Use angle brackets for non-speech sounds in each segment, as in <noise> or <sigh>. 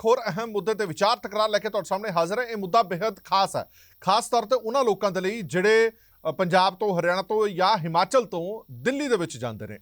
ਇੱਕ ਹੋਰ ਅਹਿਮ ਮੁੱਦੇ ਤੇ ਵਿਚਾਰ ਤਕਰਾਰ ਲੈ ਕੇ ਤੁਹਾਡੇ ਸਾਹਮਣੇ ਹਾਜ਼ਰ ਹੈ। ਇਹ ਮੁੱਦਾ ਬੇहद ਖਾਸ ਹੈ। ਖਾਸ ਤੌਰ ਤੇ ਉਹਨਾਂ ਲੋਕਾਂ ਦੇ ਲਈ ਜਿਹੜੇ ਪੰਜਾਬ ਤੋਂ, ਹਰਿਆਣਾ ਤੋਂ ਜਾਂ ਹਿਮਾਚਲ ਤੋਂ ਦਿੱਲੀ ਦੇ ਵਿੱਚ ਜਾਂਦੇ ਨੇ।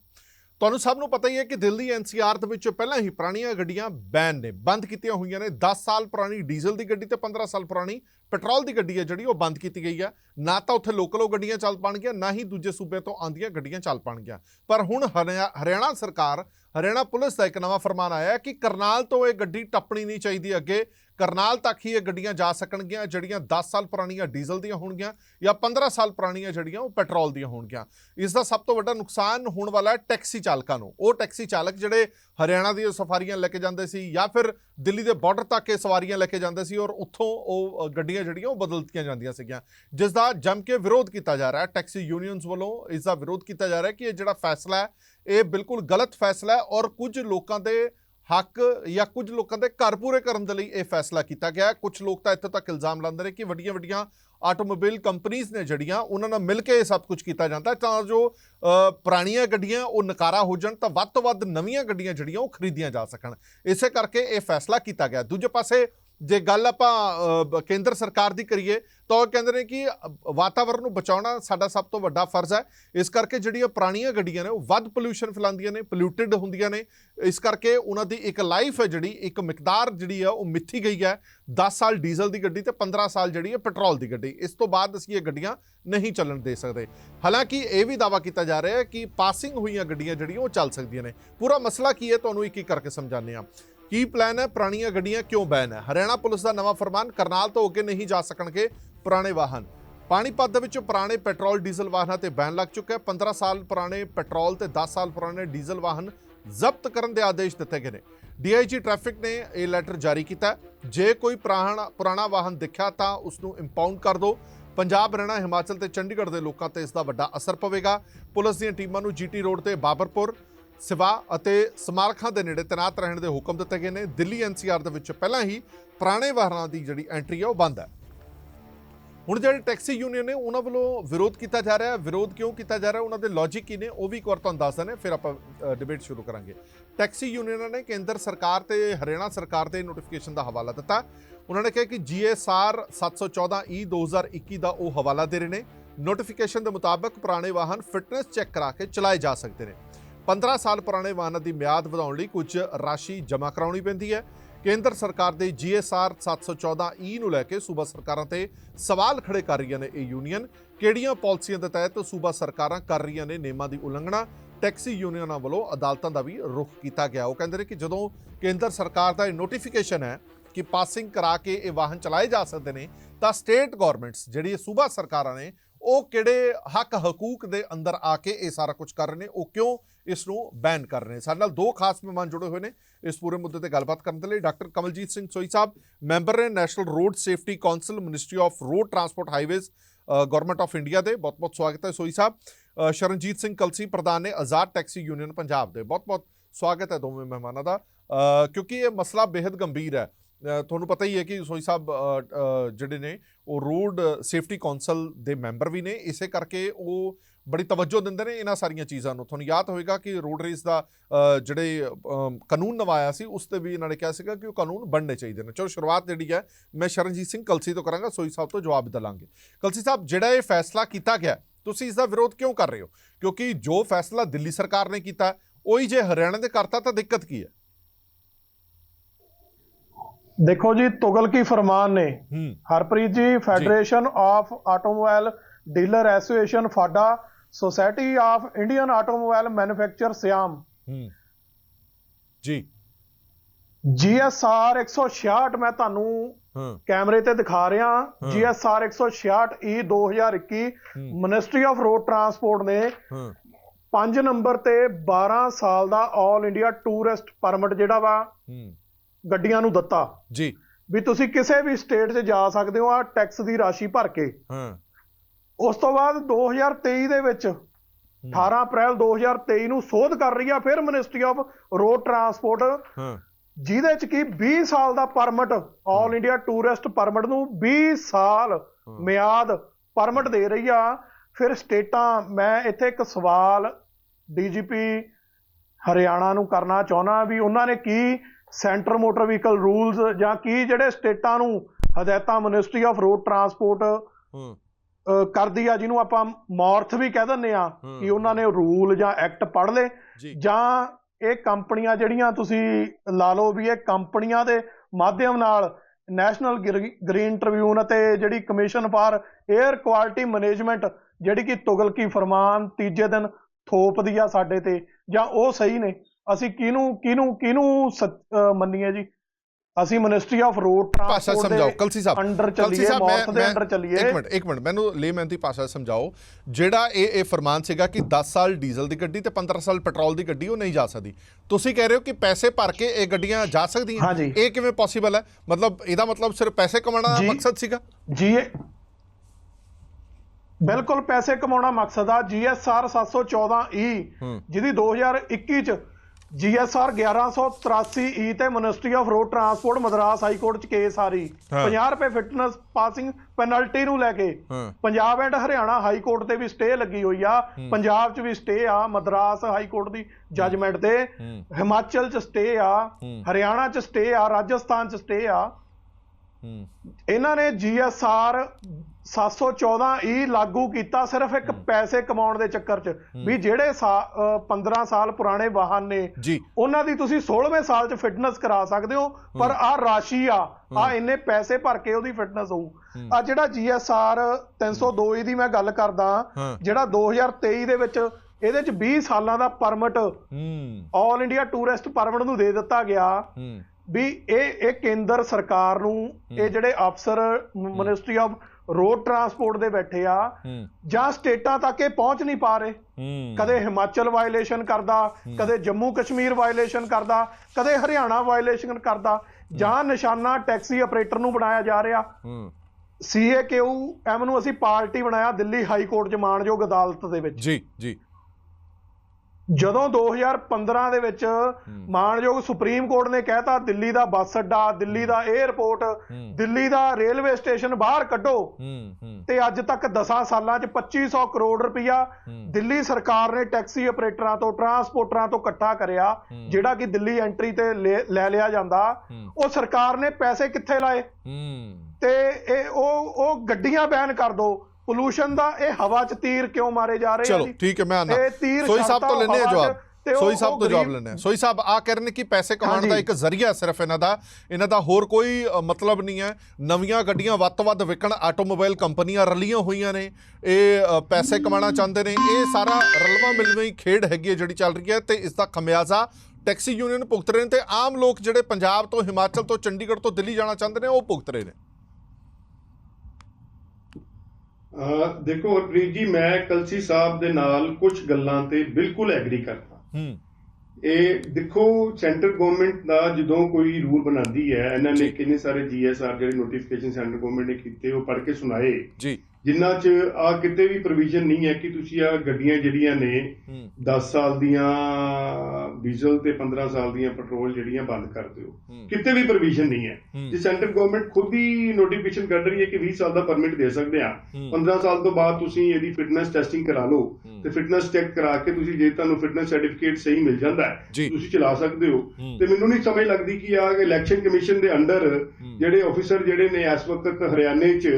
ਤੁਹਾਨੂੰ ਸਭ ਨੂੰ ਪਤਾ ਹੀ ਹੈ ਕਿ ਦਿੱਲੀ ਐਨਸੀਆਰ ਦੇ ਵਿੱਚ ਪਹਿਲਾਂ ਹੀ ਪੁਰਾਣੀਆਂ ਗੱਡੀਆਂ ਬੈਨ ਨੇ, ਬੰਦ ਕੀਤੀਆਂ ਹੋਈਆਂ ਨੇ। 10 ਸਾਲ ਪੁਰਾਣੀ ਡੀਜ਼ਲ ਦੀ ਗੱਡੀ ਤੇ 15 ਸਾਲ ਪੁਰਾਣੀ ਪੈਟਰੋਲ ਦੀ ਗੱਡੀ ਹੈ ਜਿਹੜੀ, ਉਹ ਬੰਦ ਕੀਤੀ ਗਈ ਹੈ। ਨਾ ਤਾਂ ਉੱਥੇ ਲੋਕਲ ਉਹ ਗੱਡੀਆਂ ਚੱਲ ਪਾਣਗੀਆਂ, ਨਾ ਹੀ ਦੂਜੇ ਸੂਬੇ ਤੋਂ ਆਉਂਦੀਆਂ ਗੱਡੀਆਂ ਚੱਲ ਪਾਣਗੀਆਂ। ਪਰ ਹੁਣ ਹਰਿਆ- ਹਰਿਆਣਾ ਸਰਕਾਰ ਹਰਿਆਣਾ ਪੁਲਿਸ ਦਾ ਇੱਕ ਨਵਾਂ ਫਰਮਾਨ ਆਇਆ ਹੈ ਕਿ ਕਰਨਾਲ ਤੋਂ ਇਹ ਗੱਡੀ ਟੱਪਣੀ ਨਹੀਂ ਚਾਹੀਦੀ ਅੱਗੇ। ਕਰਨਾਲ ਤੱਕ ਹੀ ਇਹ ਗੱਡੀਆਂ ਜਾ ਸਕਣਗੀਆਂ, ਜਿਹੜੀਆਂ 10 ਸਾਲ ਪੁਰਾਣੀਆਂ ਡੀਜ਼ਲ ਦੀਆਂ ਹੋਣਗੀਆਂ ਜਾਂ 15 ਸਾਲ ਪੁਰਾਣੀਆਂ ਜਿਹੜੀਆਂ ਉਹ ਪੈਟਰੋਲ ਦੀਆਂ ਹੋਣਗੀਆਂ। ਇਸ ਦਾ ਸਭ ਤੋਂ ਵੱਡਾ ਨੁਕਸਾਨ ਹੋਣ ਵਾਲਾ ਹੈ ਟੈਕਸੀ ਚਾਲਕਾਂ ਨੂੰ। ਉਹ ਟੈਕਸੀ ਚਾਲਕ ਜਿਹੜੇ ਹਰਿਆਣਾ ਦੀਆਂ ਸਫਾਰੀਆਂ ਲੈ ਕੇ ਜਾਂਦੇ ਸੀ ਜਾਂ ਫਿਰ ਦਿੱਲੀ ਦੇ ਬਾਰਡਰ ਤੱਕ ਇਹ ਸਵਾਰੀਆਂ ਲੈ ਕੇ ਜਾਂਦੇ ਸੀ ਔਰ ਉੱਥੋਂ ਉਹ ਗੱਡੀਆਂ ਜਿਹੜੀਆਂ ਉਹ ਬਦਲਤੀਆਂ ਜਾਂਦੀਆਂ ਸੀਗੀਆਂ। ਜਿਸ ਦਾ ਜੰਮ ਕੇ ਵਿਰੋਧ ਕੀਤਾ ਜਾ ਰਿਹਾ ਹੈ। ਟੈਕਸੀ ਯੂਨੀਅਨਸ ਵੱਲੋਂ ਇਸ ਦਾ ਵਿਰੋਧ ਕੀਤਾ ਜਾ ਰਿਹਾ ਹੈ ਕਿ ਇਹ ਜਿਹੜਾ ਫੈਸਲਾ ਹੈ ਇਹ ਬਿਲਕੁਲ ਗਲਤ ਫੈਸਲਾ ਹੈ ਔਰ ਕੁਝ ਲੋਕਾਂ ਦੇ ਹੱਕ ਜਾਂ ਕੁਝ ਲੋਕਾਂ ਦੇ ਘਰ ਪੂਰੇ ਕਰਨ ਦੇ ਲਈ ਇਹ ਫੈਸਲਾ ਕੀਤਾ ਗਿਆ ਹੈ। ਕੁਝ ਲੋਕ ਤਾਂ ਇੱਥੇ ਤੱਕ ਇਲਜ਼ਾਮ ਲਾਉਂਦੇ ਨੇ ਕਿ ਵੱਡੀਆਂ ਵੱਡੀਆਂ ਆਟੋਮੋਬਾਈਲ ਕੰਪਨੀਆਂ ਨੇ ਜਿਹੜੀਆਂ, ਉਹਨਾਂ ਨਾਲ ਮਿਲ ਕੇ ਇਹ ਸਭ ਕੁਝ ਕੀਤਾ ਜਾਂਦਾ ਤਾਂ ਜੋ ਪੁਰਾਣੀਆਂ ਗੱਡੀਆਂ ਉਹ ਨਕਾਰਾ ਹੋ ਜਾਣ ਤਾਂ ਵੱਧ ਤੋਂ ਵੱਧ ਨਵੀਆਂ ਗੱਡੀਆਂ ਜਿਹੜੀਆਂ ਉਹ ਖਰੀਦੀਆਂ ਜਾ ਸਕਣ। ਇਸੇ ਕਰਕੇ ਇਹ ਫੈਸਲਾ ਕੀਤਾ ਗਿਆ। ਦੂਜੇ ਪਾਸੇ ਜੇ ਗੱਲ ਆਪਾਂ ਕੇਂਦਰ ਸਰਕਾਰ ਦੀ ਕਰੀਏ ਤਾਂ ਉਹ ਕਹਿੰਦੇ ਨੇ ਕਿ ਅ, ਵਾਤਾਵਰਣ ਨੂੰ ਬਚਾਉਣਾ ਸਾਡਾ ਸਭ ਤੋਂ ਵੱਡਾ ਫਰਜ਼ ਹੈ। ਇਸ ਕਰਕੇ ਜਿਹੜੀਆਂ ਪੁਰਾਣੀਆਂ ਗੱਡੀਆਂ ਨੇ ਉਹ ਵੱਧ ਪੋਲੂਸ਼ਨ ਫੈਲਾਉਂਦੀਆਂ ਨੇ ਪੋਲੂਟਡ ਹੁੰਦੀਆਂ ਨੇ। ਇਸ ਕਰਕੇ ਉਹਨਾਂ ਦੀ ਇੱਕ ਲਾਈਫ ਹੈ ਜਿਹੜੀ ਇੱਕ ਮਿਕਦਾਰ ਜਿਹੜੀ ਹੈ ਉਹ ਮਿੱਥੀ ਗਈ ਹੈ। 10 ਸਾਲ ਡੀਜ਼ਲ ਦੀ ਗੱਡੀ ਤੇ 15 ਸਾਲ ਜਿਹੜੀ ਹੈ ਪੈਟਰੋਲ ਦੀ ਗੱਡੀ। ਇਸ ਤੋਂ ਬਾਅਦ ਅਸੀਂ ਇਹ ਗੱਡੀਆਂ ਨਹੀਂ ਚੱਲਣ ਦੇ ਸਕਦੇ। ਹਾਲਾਂਕਿ ਇਹ ਵੀ ਦਾਵਾ ਕੀਤਾ ਜਾ ਰਿਹਾ ਹੈ ਕਿ ਪਾਸਿੰਗ ਹੋਈਆਂ ਗੱਡੀਆਂ ਜਿਹੜੀਆਂ ਉਹ ਚੱਲ ਸਕਦੀਆਂ ਨੇ। ਪੂਰਾ ਮਸਲਾ ਕੀ ਹੈ? ਤੁਹਾਨੂੰ ਇੱਕ ਇੱਕ ਕਰਕੇ ਸਮਝਾਉਂਦੇ ਹਾਂ। ਕੀ ਪਲਾਨ ਹੈ? ਪੁਰਾਣੀਆਂ ਗੱਡੀਆਂ ਕਿਉਂ ਬੈਨ ਹੈ? ਹਰਿਆਣਾ ਪੁਲਿਸ ਦਾ ਨਵਾਂ ਫਰਮਾਨ, ਕਰਨਾਲ ਤੋਂ ਅੱਗੇ ਨਹੀਂ ਜਾ ਸਕਣਗੇ ਪੁਰਾਣੇ ਵਾਹਨ। ਪਾਣੀਪਤ ਦੇ ਵਿੱਚ ਪੁਰਾਣੇ ਪੈਟਰੋਲ ਡੀਜ਼ਲ ਵਾਹਨਾਂ ਤੇ ਬੈਨ ਲੱਗ ਚੁੱਕਾ ਹੈ 15 ਸਾਲ ਪੁਰਾਣੇ ਪੈਟਰੋਲ ਤੇ 10 ਸਾਲ ਪੁਰਾਣੇ ਡੀਜ਼ਲ ਵਾਹਨ ਜ਼ਬਤ ਕਰਨ ਦੇ ਆਦੇਸ਼ ਦਿੱਤੇ ਗਏ ਨੇ। ਡੀਆਈਜੀ ਟ੍ਰੈਫਿਕ ਨੇ ਇਹ ਲੈਟਰ ਜਾਰੀ ਕੀਤਾ ਜੇ ਕੋਈ ਪੁਰਾਣਾ ਪੁਰਾਣਾ ਵਾਹਨ ਦਿਖਿਆ ਤਾਂ ਉਸ ਨੂੰ ਇੰਪਾਊਂਡ ਕਰ ਦਿਓ। ਪੰਜਾਬ, ਹਰਿਆਣਾ, ਹਿਮਾਚਲ ਤੇ ਚੰਡੀਗੜ੍ਹ ਦੇ ਲੋਕਾਂ ਤੇ ਇਸ ਦਾ ਵੱਡਾ ਅਸਰ ਪਵੇਗਾ। ਪੁਲਿਸ ਦੀਆਂ ਟੀਮਾਂ ਨੂੰ ਜੀਟੀ ਰੋਡ ਤੇ ਬਾਬਰਪੁਰ ਸਿਵਾ ਅਤੇ ਸਮਾਰਕਾਂ ਦੇ ਨੇੜੇ ਤੈਨਾਤ ਰਹਿਣ ਦੇ ਹੁਕਮ ਦਿੱਤੇ ਗਏ ਨੇ। ਦਿੱਲੀ ਐਨਸੀਆਰ ਦੇ ਵਿੱਚ ਪਹਿਲਾਂ ਹੀ ਪੁਰਾਣੇ ਵਾਹਨਾਂ ਦੀ ਜਿਹੜੀ ਐਂਟਰੀ ਹੈ ਉਹ ਬੰਦ ਹੈ। ਹੁਣ ਜਿਹੜੇ ਟੈਕਸੀ ਯੂਨੀਅਨ ਨੇ, ਉਹਨਾਂ ਵੱਲੋਂ ਵਿਰੋਧ ਕੀਤਾ ਜਾ ਰਿਹਾ ਹੈ। ਵਿਰੋਧ ਕਿਉਂ ਕੀਤਾ ਜਾ ਰਿਹਾ ਉਹਨਾਂ ਦੇ ਲੌਜੀਕ ਕੀ ਨੇ। ਉਹ ਵੀ ਇੱਕ ਵਾਰ ਤੁਹਾਨੂੰ ਦੱਸ ਦਿੰਦੇ ਫਿਰ ਆਪਾਂ ਡਿਬੇਟ ਸ਼ੁਰੂ ਕਰਾਂਗੇ। ਟੈਕਸੀ ਯੂਨੀਅਨਾਂ ਨੇ ਕੇਂਦਰ ਸਰਕਾਰ ਤੇ ਹਰਿਆਣਾ ਸਰਕਾਰ ਦੇ ਨੋਟੀਫਿਕੇਸ਼ਨ ਦਾ ਹਵਾਲਾ ਦਿੱਤਾ। ਉਹਨਾਂ ਨੇ ਕਿਹਾ ਕਿ ਜੀਐਸਆਰ 714 ਈ 2021 ਦਾ ਉਹ ਹਵਾਲਾ ਦੇ ਰਹੇ ਨੇ। ਨੋਟੀਫਿਕੇਸ਼ਨ ਦੇ ਮੁਤਾਬਕ ਪੁਰਾਣੇ ਵਾਹਨ ਫਿਟਨੈਸ ਚੈੱਕ ਕਰਾ ਕੇ ਚਲਾਏ ਜਾ ਸਕਦੇ ਨੇ। 15 ਸਾਲ ਪੁਰਾਣੇ ਵਾਹਨਾਂ ਦੀ ਮਿਆਦ ਵਧਾਉਣ ਲਈ ਕੁਝ ਰਾਸ਼ੀ ਜਮ੍ਹਾਂ ਕਰਾਉਣੀ ਪੈਂਦੀ ਹੈ। ਕੇਂਦਰ ਸਰਕਾਰ ਦੇ ਜੀਐਸਆਰ 714 ਈ ਨੂੰ ਲੈ ਕੇ ਸੂਬਾ ਸਰਕਾਰਾਂ ਤੇ ਸਵਾਲ ਖੜੇ ਕਰ ਰਹੀਆਂ ਨੇ ਇਹ ਯੂਨੀਅਨ। ਕਿਹੜੀਆਂ ਪਾਲਿਸੀਆਂ ਦੇ ਤਹਿਤ ਸੂਬਾ ਸਰਕਾਰਾਂ ਕਰ ਰਹੀਆਂ ਨੇ ਨਿਯਮਾਂ ਦੀ ਉਲੰਘਣਾ? ਟੈਕਸੀ ਯੂਨੀਅਨਾਂ ਵੱਲੋਂ ਅਦਾਲਤਾਂ ਦਾ ਵੀ ਰੁਖ ਕੀਤਾ ਗਿਆ। ਉਹ ਕਹਿੰਦੇ ਨੇ ਕਿ ਜਦੋਂ ਕੇਂਦਰ ਸਰਕਾਰ ਦਾ ਇਹ ਨੋਟੀਫਿਕੇਸ਼ਨ ਹੈ ਕਿ ਪਾਸਿੰਗ ਕਰਾ ਕੇ ਇਹ ਵਾਹਨ ਚਲਾਏ ਜਾ ਸਕਦੇ ਨੇ, ਤਾਂ ਸਟੇਟ ਗਵਰਨਮੈਂਟਸ ਜਿਹੜੀ ਸੂਬਾ ਸਰਕਾਰਾਂ ਨੇ, ਉਹ ਕਿਹੜੇ ਹੱਕ ਹਕੂਕ ਦੇ ਅੰਦਰ ਆ ਕੇ ਇਹ ਸਾਰਾ ਕੁਝ ਕਰ ਰਹੇ ਨੇ? ਉਹ ਕਿਉਂ ਇਸ ਨੂੰ ਬੈਨ ਕਰ ਰਹੇ ਸਾਡੇ ਨਾਲ ਦੋ ਖਾਸ ਮਹਿਮਾਨ ਜੁੜੇ ਹੋਏ ਨੇ। ਇਸ ਪੂਰੇ ਮੁੱਦੇ ਤੇ ਗੱਲਬਾਤ ਕਰਨ ਦੇ ਲਈ ਡਾਕਟਰ ਕਮਲਜੀਤ ਸਿੰਘ ਸੋਈ ਸਾਹਿਬ, ਮੈਂਬਰ ਨੇ national road safety council ministry of road transport highways government of India ਦੇ ਬਹੁਤ-ਬਹੁਤ ਸਵਾਗਤ ਹੈ ਸੋਈ ਸਾਹਿਬ। ਸ਼ਰਨਜੀਤ ਸਿੰਘ ਕਲਸੀ ਪ੍ਰਧਾਨ ਨੇ ਆਜ਼ਾਦ ਟੈਕਸੀ ਯੂਨੀਅਨ ਪੰਜਾਬ ਦੇ। ਬਹੁਤ-ਬਹੁਤ ਸਵਾਗਤ ਹੈ ਦੋਵੇਂ ਮਹਿਮਾਨਾਂ ਦਾ। ਕਿਉਂਕਿ ਇਹ ਮਸਲਾ ਬੇहद ਗੰਭੀਰ ਹੈ। ਤੁਹਾਨੂੰ ਪਤਾ ਹੀ ਹੈ ਕਿ ਸੋਈ ਸਾਹਿਬ ਜਿਹੜੇ ਨੇ, ਉਹ ਰੋਡ ਸੇਫਟੀ ਕਾਉਂਸਲ ਦੇ ਮੈਂਬਰ ਵੀ ਨੇ। ਇਸੇ ਕਰਕੇ ਉਹ ਬੜੀ ਤਵੱਜੋ ਦਿੰਦੇ ਨੇ ਇਹਨਾਂ ਸਾਰੀਆਂ ਚੀਜ਼ਾਂ ਨੂੰ। ਤੁਹਾਨੂੰ ਯਾਦ ਹੋਵੇਗਾ ਕਿ ਰੋਡ ਰੇਸ ਦਾ ਜਿਹੜੇ ਕਾਨੂੰਨ ਨਵਾਇਆ ਸੀ ਉਸ ਤੇ ਵੀ ਇਹਨਾਂ ਨੇ ਕਿਹਾ ਸੀਗਾ ਕਿ ਉਹ ਕਾਨੂੰਨ ਬਣਨੇ ਚਾਹੀਦੇ ਨੇ। ਚਲੋ ਸ਼ੁਰੂਆਤ ਜਿਹੜੀ ਹੈ ਮੈਂ ਸ਼ਰਨਜੀਤ ਸਿੰਘ ਕਲਸੀ ਤੋਂ ਕਰਾਂਗਾ ਸੋਈ ਸਾਹਿਬ ਤੋਂ ਜਵਾਬ ਦਲਾਂਗੇ। ਕਲਸੀ ਸਾਹਿਬ ਜਿਹੜਾ ਇਹ ਫੈਸਲਾ ਕੀਤਾ ਗਿਆ ਤੁਸੀਂ ਇਸ ਦਾ ਵਿਰੋਧ ਕਿਉਂ ਕਰ ਰਹੇ ਹੋ? ਕਿਉਂਕਿ ਜੋ ਫੈਸਲਾ ਦਿੱਲੀ ਸਰਕਾਰ ਨੇ ਕੀਤਾ ਉਹੀ ਜੇ ਹਰਿਆਣਾ ਦੇ ਕਰਤਾ ਤਾਂ ਦਿੱਕਤ ਕੀ ਹੈ? ਦੇਖੋ ਜੀ ਤੁਗਲ ਕੀ ਫਰਮਾਨ ਨੇ। Harpreet ji federation of automobile dealer association FADA society of Indian automobile manufacture SIAM ਹੂੰ। ਜੀ। ਜੀਐਸਆਰ 166 ਮੈਂ ਤੁਹਾਨੂੰ ਕੈਮਰੇ ਤੇ ਦਿਖਾ ਰਿਹਾ। ਜੀਐਸਆਰ 166 ਈ 2021 ਹੂੰ। ਮਿਨਿਸਟਰੀ ਆਫ ਰੋਡ ਟਰਾਂਸਪੋਰਟ ਨੇ ਹਾਂ। 5 ਨੰਬਰ ਤੇ 12 ਸਾਲ ਦਾ 올 ਇੰਡੀਆ ਟੂਰਿਸਟ ਪਰਮਿਟ ਜਿਹੜਾ ਵਾ ਗੱਡੀਆਂ ਨੂੰ ਦਿੱਤਾ। ਜੀ। ਵੀ ਤੁਸੀਂ ਕਿਸੇ ਵੀ ਸਟੇਟ 'ਚ ਜਾ ਸਕਦੇ ਹੋ ਆ ਟੈਕਸ ਦੀ ਰਾਸ਼ੀ ਭਰ ਕੇ। ਹਾਂ। ਉਸ ਤੋਂ ਬਾਅਦ 2023 ਦੇ ਵਿੱਚ 18 ਅਪ੍ਰੈਲ 2023 ਨੂੰ ਸੋਧ ਕਰ ਰਹੀ ਆ ਫਿਰ ਮਿਨਿਸਟਰੀ ਆਫ ਰੋਡ ਟਰਾਂਸਪੋਰਟ ਹਾਂ। ਜਿਹਦੇ ਚ ਕੀ 20 ਸਾਲ ਦਾ ਪਰਮਿਟ 올 ਇੰਡੀਆ ਟੂਰਿਸਟ ਪਰਮਿਟ ਨੂੰ 20 ਸਾਲ ਮਿਆਦ ਪਰਮਿਟ ਦੇ ਰਹੀ ਆ। ਫਿਰ ਸਟੇਟਾਂ ਮੈਂ ਇੱਥੇ ਇੱਕ ਸਵਾਲ ਡੀਜੀਪੀ ਹਰਿਆਣਾ ਨੂੰ ਕਰਨਾ ਚਾਹੁੰਦਾ ਵੀ ਉਹਨਾਂ ਨੇ ਕੀ ਸੈਂਟਰ ਮੋਟਰ ਵਹੀਕਲ ਰੂਲਸ ਜਾਂ ਕੀ ਜਿਹੜੇ ਸਟੇਟਾਂ ਨੂੰ ਹਦਾਇਤਾਂ ਮਿਨਿਸਟਰੀ ਆਫ ਰੋਡ ਟਰਾਂਸਪੋਰਟ ਕਰਦੀ ਆ ਜਿਹਨੂੰ ਆਪਾਂ ਮੌਰਥ ਵੀ ਕਹਿ ਦਿੰਦੇ ਆ। ਕਿ ਉਹਨਾਂ ਨੇ ਰੂਲ ਜਾਂ ਐਕਟ ਪੜ੍ਹ ਲਏ ਜੀ। ਇਹ ਕੰਪਨੀਆਂ ਜਿਹੜੀਆਂ ਤੁਸੀਂ ਲਾ ਲਓ ਵੀ ਇਹ ਕੰਪਨੀਆਂ ਦੇ ਮਾਧਿਅਮ ਨਾਲ ਨੈਸ਼ਨਲ ਗ੍ਰੀਨ ਟ੍ਰਿਬਿਊਨ ਅਤੇ ਜਿਹੜੀ commission for air quality management ਜਿਹੜੀ ਕਿ ਤੁਗਲਕੀ ਫਰਮਾਨ ਤੀਜੇ ਦਿਨ ਥੋਪਦੀ ਆ ਸਾਡੇ ਤੇ ਜਾਂ ਉਹ ਸਹੀ ਨੇ। ਅਸੀਂ ਕਿਹਨੂੰ ਕਿਹਨੂੰ ਕਿਹਨੂੰ ਮੰਨੀਏ ਜੀ? ਅਸੀਂ ਮਿਨਿਸਟਰੀ ਆਫ ਰੋਡ ਭਾਸ਼ਾ ਸਮਝਾਓ ਦੇ ਕਲਸੀ ਸਾਹਿਬ ਅੰਡਰ ਕਲਸੀ ਚੱਲੀਏ ਸਾਹਿਬ, ਮੌਰਥ ਦੇ ਮੈਂ- ਅੰਡਰ ਚੱਲੀਏ ਇੱਕ ਮਿੰਟ ਇੱਕ ਮਿੰਟ ਮੈਨੂੰ ਲੇਮੈਨ ਦੀ ਭਾਸ਼ਾ ਸਮਝਾਓ ਜਿਹੜਾ ਇਹ ਇਹ ਫਰਮਾਨ ਸੀਗਾ ਕਿ 10 ਸਾਲ ਡੀਜ਼ਲ ਦੀ ਗੱਡੀ ਤੇ 15 ਸਾਲ ਪੈਟਰੋਲ ਦੀ ਗੱਡੀ ਉਹ ਨਹੀਂ ਜਾ ਸਕਦੀ ਤੁਸੀਂ ਕਹਿ ਰਹੇ ਹੋ ਕਿ ਪੈਸੇ ਭਰ ਕੇ ਇਹ ਗੱਡੀਆਂ ਜਾ ਸਕਦੀਆਂ। ਇਹ ਕਿਵੇਂ ਪੋਸੀਬਲ ਹੈ ਮਤਲਬ ਇਹਦਾ ਮਤਲਬ ਸਿਰਫ ਪੈਸੇ ਕਮਾਉਣਾ। ਮਕਸਦ ਸੀਗਾ ਜੀ ਬਿਲਕੁਲ ਪੈਸੇ ਕਮਾਉਣਾ ਮਕਸਦ ਆ ਜੀਐਸਆਰ 714 ਈ ਹੂੰ। ਜਿਹਦੀ 2021 ਚ ਜੀਐਸਆਰ 1183 ਈ ਤੇ ministry of road transport Madras high court ਚ ਕੇਸ ਆ ਰਹੀ। ਹਾਂ। 50 ਰੁਪਏ ਫਿਟਨੈਸ ਪਾਸਿੰਗ ਪੈਨਲਟੀ ਨੂੰ ਲੈ ਕੇ। Punjab and Haryana high court ਤੇ ਵੀ ਸਟੇ ਲੱਗੀ ਹੋਈ ਆ। ਪੰਜਾਬ 'ਚ ਵੀ ਸਟੇ ਆ ਮਦਰਾਸ ਹਾਈ ਕੋਰਟ ਦੀ ਜੱਜਮੈਂਟ ਤੇ। ਹਿਮਾਚਲ 'ਚ ਸਟੇ ਆ। ਹਰਿਆਣਾ 'ਚ ਸਟੇ ਆ। ਰਾਜਸਥਾਨ 'ਚ ਸਟੇ ਆ। ਇਹਨਾਂ ਨੇ ਜੀਐਸਆਰ 714 ਈ ਲਾਗੂ ਕੀਤਾ ਸਿਰਫ ਇੱਕ ਪੈਸੇ ਕਮਾਉਣ ਦੇ ਚੱਕਰ 'ਚ। ਵੀ ਜਿਹੜੇ ਸਾ- ਅਹ 15 ਸਾਲ ਪੁਰਾਣੇ ਵਾਹਨ ਨੇ ਉਹਨਾਂ ਦੀ ਤੁਸੀਂ 16ਵੇਂ ਸਾਲ 'ਚ ਫਿਟਨੈਸ ਕਰਾ ਸਕਦੇ ਹੋ ਪਰ ਆ ਰਾਸ਼ੀ ਆ ਆ ਇੰਨੇ ਪੈਸੇ ਭਰ ਕੇ ਉਹਦੀ ਫਿਟਨੈਸ ਹੋਊ। ਆ ਜਿਹੜਾ ਜੀਐਸਆਰ 302 ਈ ਦੀ ਮੈਂ ਗੱਲ ਕਰਦਾ। ਜਿਹੜਾ 2023 ਦੇ ਵਿੱਚ ਇਹਦੇ 'ਚ 20 ਸਾਲਾਂ ਦਾ permit all India tourist permit ਨੂੰ ਦੇ ਦਿੱਤਾ ਗਿਆ। ਵੀ ਇਹ ਇਹ ਕੇਂਦਰ ਸਰਕਾਰ ਨੂੰ ਇਹ ਜਿਹੜੇ ਅਫਸਰ ਮਿਨਿਸਟਰੀ ਆਫ ਰੋਡ ਟਰਾਂਸਪੋਰਟ ਦੇ ਬੈਠੇ ਆ ਜਾਂ ਸਟੇਟਾਂ ਤੱਕ ਇਹ ਪਹੁੰਚ ਨਹੀਂ ਪਾ ਰਹੇ। ਕਦੇ ਹਿਮਾਚਲ ਵਾਇਲੇਸ਼ਨ ਕਰਦਾ ਕਦੇ ਜੰਮੂ ਕਸ਼ਮੀਰ ਵਾਇਲੇਸ਼ਨ ਕਰਦਾ ਕਦੇ ਹਰਿਆਣਾ ਵਾਇਲੇਸ਼ਨ ਕਰਦਾ ਜਾਂ ਨਿਸ਼ਾਨਾ ਟੈਕਸੀ ਆਪਰੇਟਰ ਨੂੰ ਬਣਾਇਆ ਜਾ ਰਿਹਾ। ਸੀਏਕਿਊ ਐਮ ਨੂੰ ਅਸੀਂ ਪਾਰਟੀ ਬਣਾਇਆ ਦਿੱਲੀ ਹਾਈ ਕੋਰਟ 'ਚ ਮਾਣਯੋਗ ਅਦਾਲਤ ਦੇ ਵਿੱਚ। ਜੀ ਜੀ। ਜਦੋਂ 2015 ਦੇ ਵਿੱਚ ਮਾਣਯੋਗ ਸੁਪਰੀਮ ਕੋਰਟ ਨੇ ਕਹਿਤਾ ਦਿੱਲੀ ਦਾ ਬੱਸ ਅੱਡਾ ਦਿੱਲੀ ਦਾ 에ਅਰਪੋਰਟ। ਦਿੱਲੀ ਦਾ ਰੇਲਵੇ ਸਟੇਸ਼ਨ ਬਾਹਰ ਕੱਢੋ। ਤੇ ਅੱਜ ਤੱਕ 10 ਸਾਲਾਂ 'ਚ 2500 ਕਰੋੜ ਰੁਪਇਆ। ਦਿੱਲੀ ਸਰਕਾਰ ਨੇ ਟੈਕਸੀ ਆਪਰੇਟਰਾਂ ਤੋਂ ਟਰਾਂਸਪੋਰਟਰਾਂ ਤੋਂ ਇਕੱਠਾ ਕਰਿਆ ਜਿਹੜਾ ਕਿ ਦਿੱਲੀ ਐਂਟਰੀ ਤੇ ਲੈ ਲਿਆ ਜਾਂਦਾ। ਉਹ ਸਰਕਾਰ ਨੇ ਪੈਸੇ ਕਿੱਥੇ ਲਾਏ? ਤੇ ਇਹ ਉਹ ਉਹ ਗੱਡੀਆਂ ਬੈਨ ਕਰ ਦੋ। ਪੋਲੂਸ਼ਨ ਦਾ ਇਹ ਹਵਾ 'ਚ ਤੀਰ ਕਿਉਂ ਮਾਰੇ ਜਾ ਰਹੇ ਆ ਚਲੋ ਠੀਕ ਹੈ ਮੈਂ ਤੀਰ ਸੋਈ ਸਾਹਿਬ ਤੋਂ ਲੈਣੇ ਆ ਜਵਾਬ। ਸੋਈ ਸਾਹਿਬ ਤੋਂ ਜਵਾਬ ਲੈਣੇ ਆ ਸੋਈ ਸਾਹਿਬ ਆ ਕਰਨ ਕਿ ਪੈਸੇ ਕਮਾਉਣ ਦਾ। ਇੱਕ ਜ਼ਰੀਆ ਸਿਰਫ ਇਹਨਾਂ ਦਾ। ਇਹਨਾਂ ਦਾ ਹੋਰ ਕੋਈ ਮਤਲਬ ਨਹੀਂ ਹੈ। ਨਵੀਆਂ ਗੱਡੀਆਂ ਵੱਧ ਤੋਂ ਵੱਧ ਵਿਕਣ ਆਟੋਮੋਬਾਈਲ ਕੰਪਨੀਆਂ ਰਲੀਆਂ ਹੋਈਆਂ ਨੇ। ਇਹ ਪੈਸੇ ਕਮਾਉਣਾ ਚਾਹੁੰਦੇ ਨੇ। ਇਹ ਸਾਰਾ ਰਲਵਾ ਮਿਲਵੀਂ ਖੇਡ ਹੈਗੀ ਹੈ ਜਿਹੜੀ ਚੱਲ ਰਹੀ ਹੈ ਤੇ ਇਸ ਦਾ ਖਮਿਆਜ਼ਾ ਟੈਕਸੀ ਯੂਨੀਅਨ ਭੁਗਤ ਰਹੇ ਨੇ ਤੇ ਆਮ ਲੋਕ ਜਿਹੜੇ ਪੰਜਾਬ ਤੋਂ ਹਿਮਾਚਲ ਤੋਂ ਚੰਡੀਗੜ੍ਹ ਤੋਂ ਦਿੱਲੀ ਜਾਣਾ ਚਾਹੁੰਦੇ ਨੇ ਉਹ ਭੁਗਤ ਰਹੇ ਨੇ। ਦੇਖੋ ਹਰਪ੍ਰੀਤ ਜੀ ਮੈਂ ਕਲਸੀ ਸਾਹਿਬ ਦੇ ਨਾਲ ਕੁਝ ਗੱਲਾਂ ਤੇ ਬਿਲਕੁਲ ਐਗਰੀ ਕਰਦਾ। ਹੂੰ। ਇਹ ਦੇਖੋ ਸੈਂਟਰ ਗਵਰਨਮੈਂਟ ਦਾ ਜਦੋਂ ਕੋਈ ਰੂਲ ਬਣਾਉਂਦੀ ਹੈ ਇਹਨਾਂ ਨੇ ਕਿੰਨੇ ਸਾਰੇ ਜੀਐਸਆਰ ਜਿਹੜੇ ਨੋਟੀਫਿਕੇਸ਼ਨ ਸੈਂਟਰ ਗਵਰਨਮੈਂਟ ਨੇ ਕੀਤੇ ਉਹ ਪੜ੍ਹ ਕੇ ਸੁਣਾਏ। ਜੀ। ਜਿਨ੍ਹਾਂ 'ਚ ਆ ਕਿਤੇ ਵੀ ਪ੍ਰੋਵੀਜ਼ਨ ਨਹੀਂ ਹੈ ਕਿ ਤੁਸੀਂ ਆ ਗੱਡੀਆਂ ਜਿਹੜੀਆਂ ਨੇ ਹੂੰ 10 ਸਾਲ ਦੀਆਂ ਡੀਜ਼ਲ ਤੇ 15 ਸਾਲ ਦੀਆਂ ਪੈਟਰੋਲ ਜਿਹੜੀਆਂ ਬੰਦ ਕਰ ਦਿਓ। ਕਿਤੇ ਵੀ ਪ੍ਰੋਵੀਜ਼ਨ ਨਹੀਂ ਹੈ। ਜੇ ਸੈਂਟਰ ਗਵਰਨਮੈਂਟ ਖੁਦ ਹੀ ਨੋਟੀਫਿਕੇਸ਼ਨ ਕੱਢ ਰਹੀ ਹੈ ਕਿ 20 ਸਾਲ ਦਾ ਪਰਮਿਟ ਦੇ ਸਕਦੇ ਆ ਹੂੰ। 15 ਸਾਲ ਤੋਂ ਬਾਅਦ ਤੁਸੀਂ ਇਹਦੀ ਫਿਟਨੈਸ ਟੈਸਟਿੰਗ ਕਰਾ ਲਓ। ਤੇ ਫਿਟਨੈਸ ਚੈੱਕ ਕਰਾ ਕੇ ਤੁਸੀਂ ਜੇ ਤੁਹਾਨੂੰ ਫਿਟਨੈਸ ਸਰਟੀਫਿਕੇਟ ਸਹੀ ਮਿਲ ਜਾਂਦਾ। ਹੈ ਤੁਸੀਂ ਚਲਾ ਸਕਦੇ ਹੋ। ਤੇ ਮੈਨੂੰ ਨਹੀਂ ਸਮਝ ਲੱਗਦੀ ਕਿ ਆ ਇਲੈਕਸ਼ਨ ਕਮਿਸ਼ਨ ਦੇ ਅੰਡਰ ਜਿਹੜੇ ਆਫੀਸਰ ਜਿਹੜੇ ਨੇ ਇਸ ਵਕਤ ਹਰਿਆਣੇ 'ਚ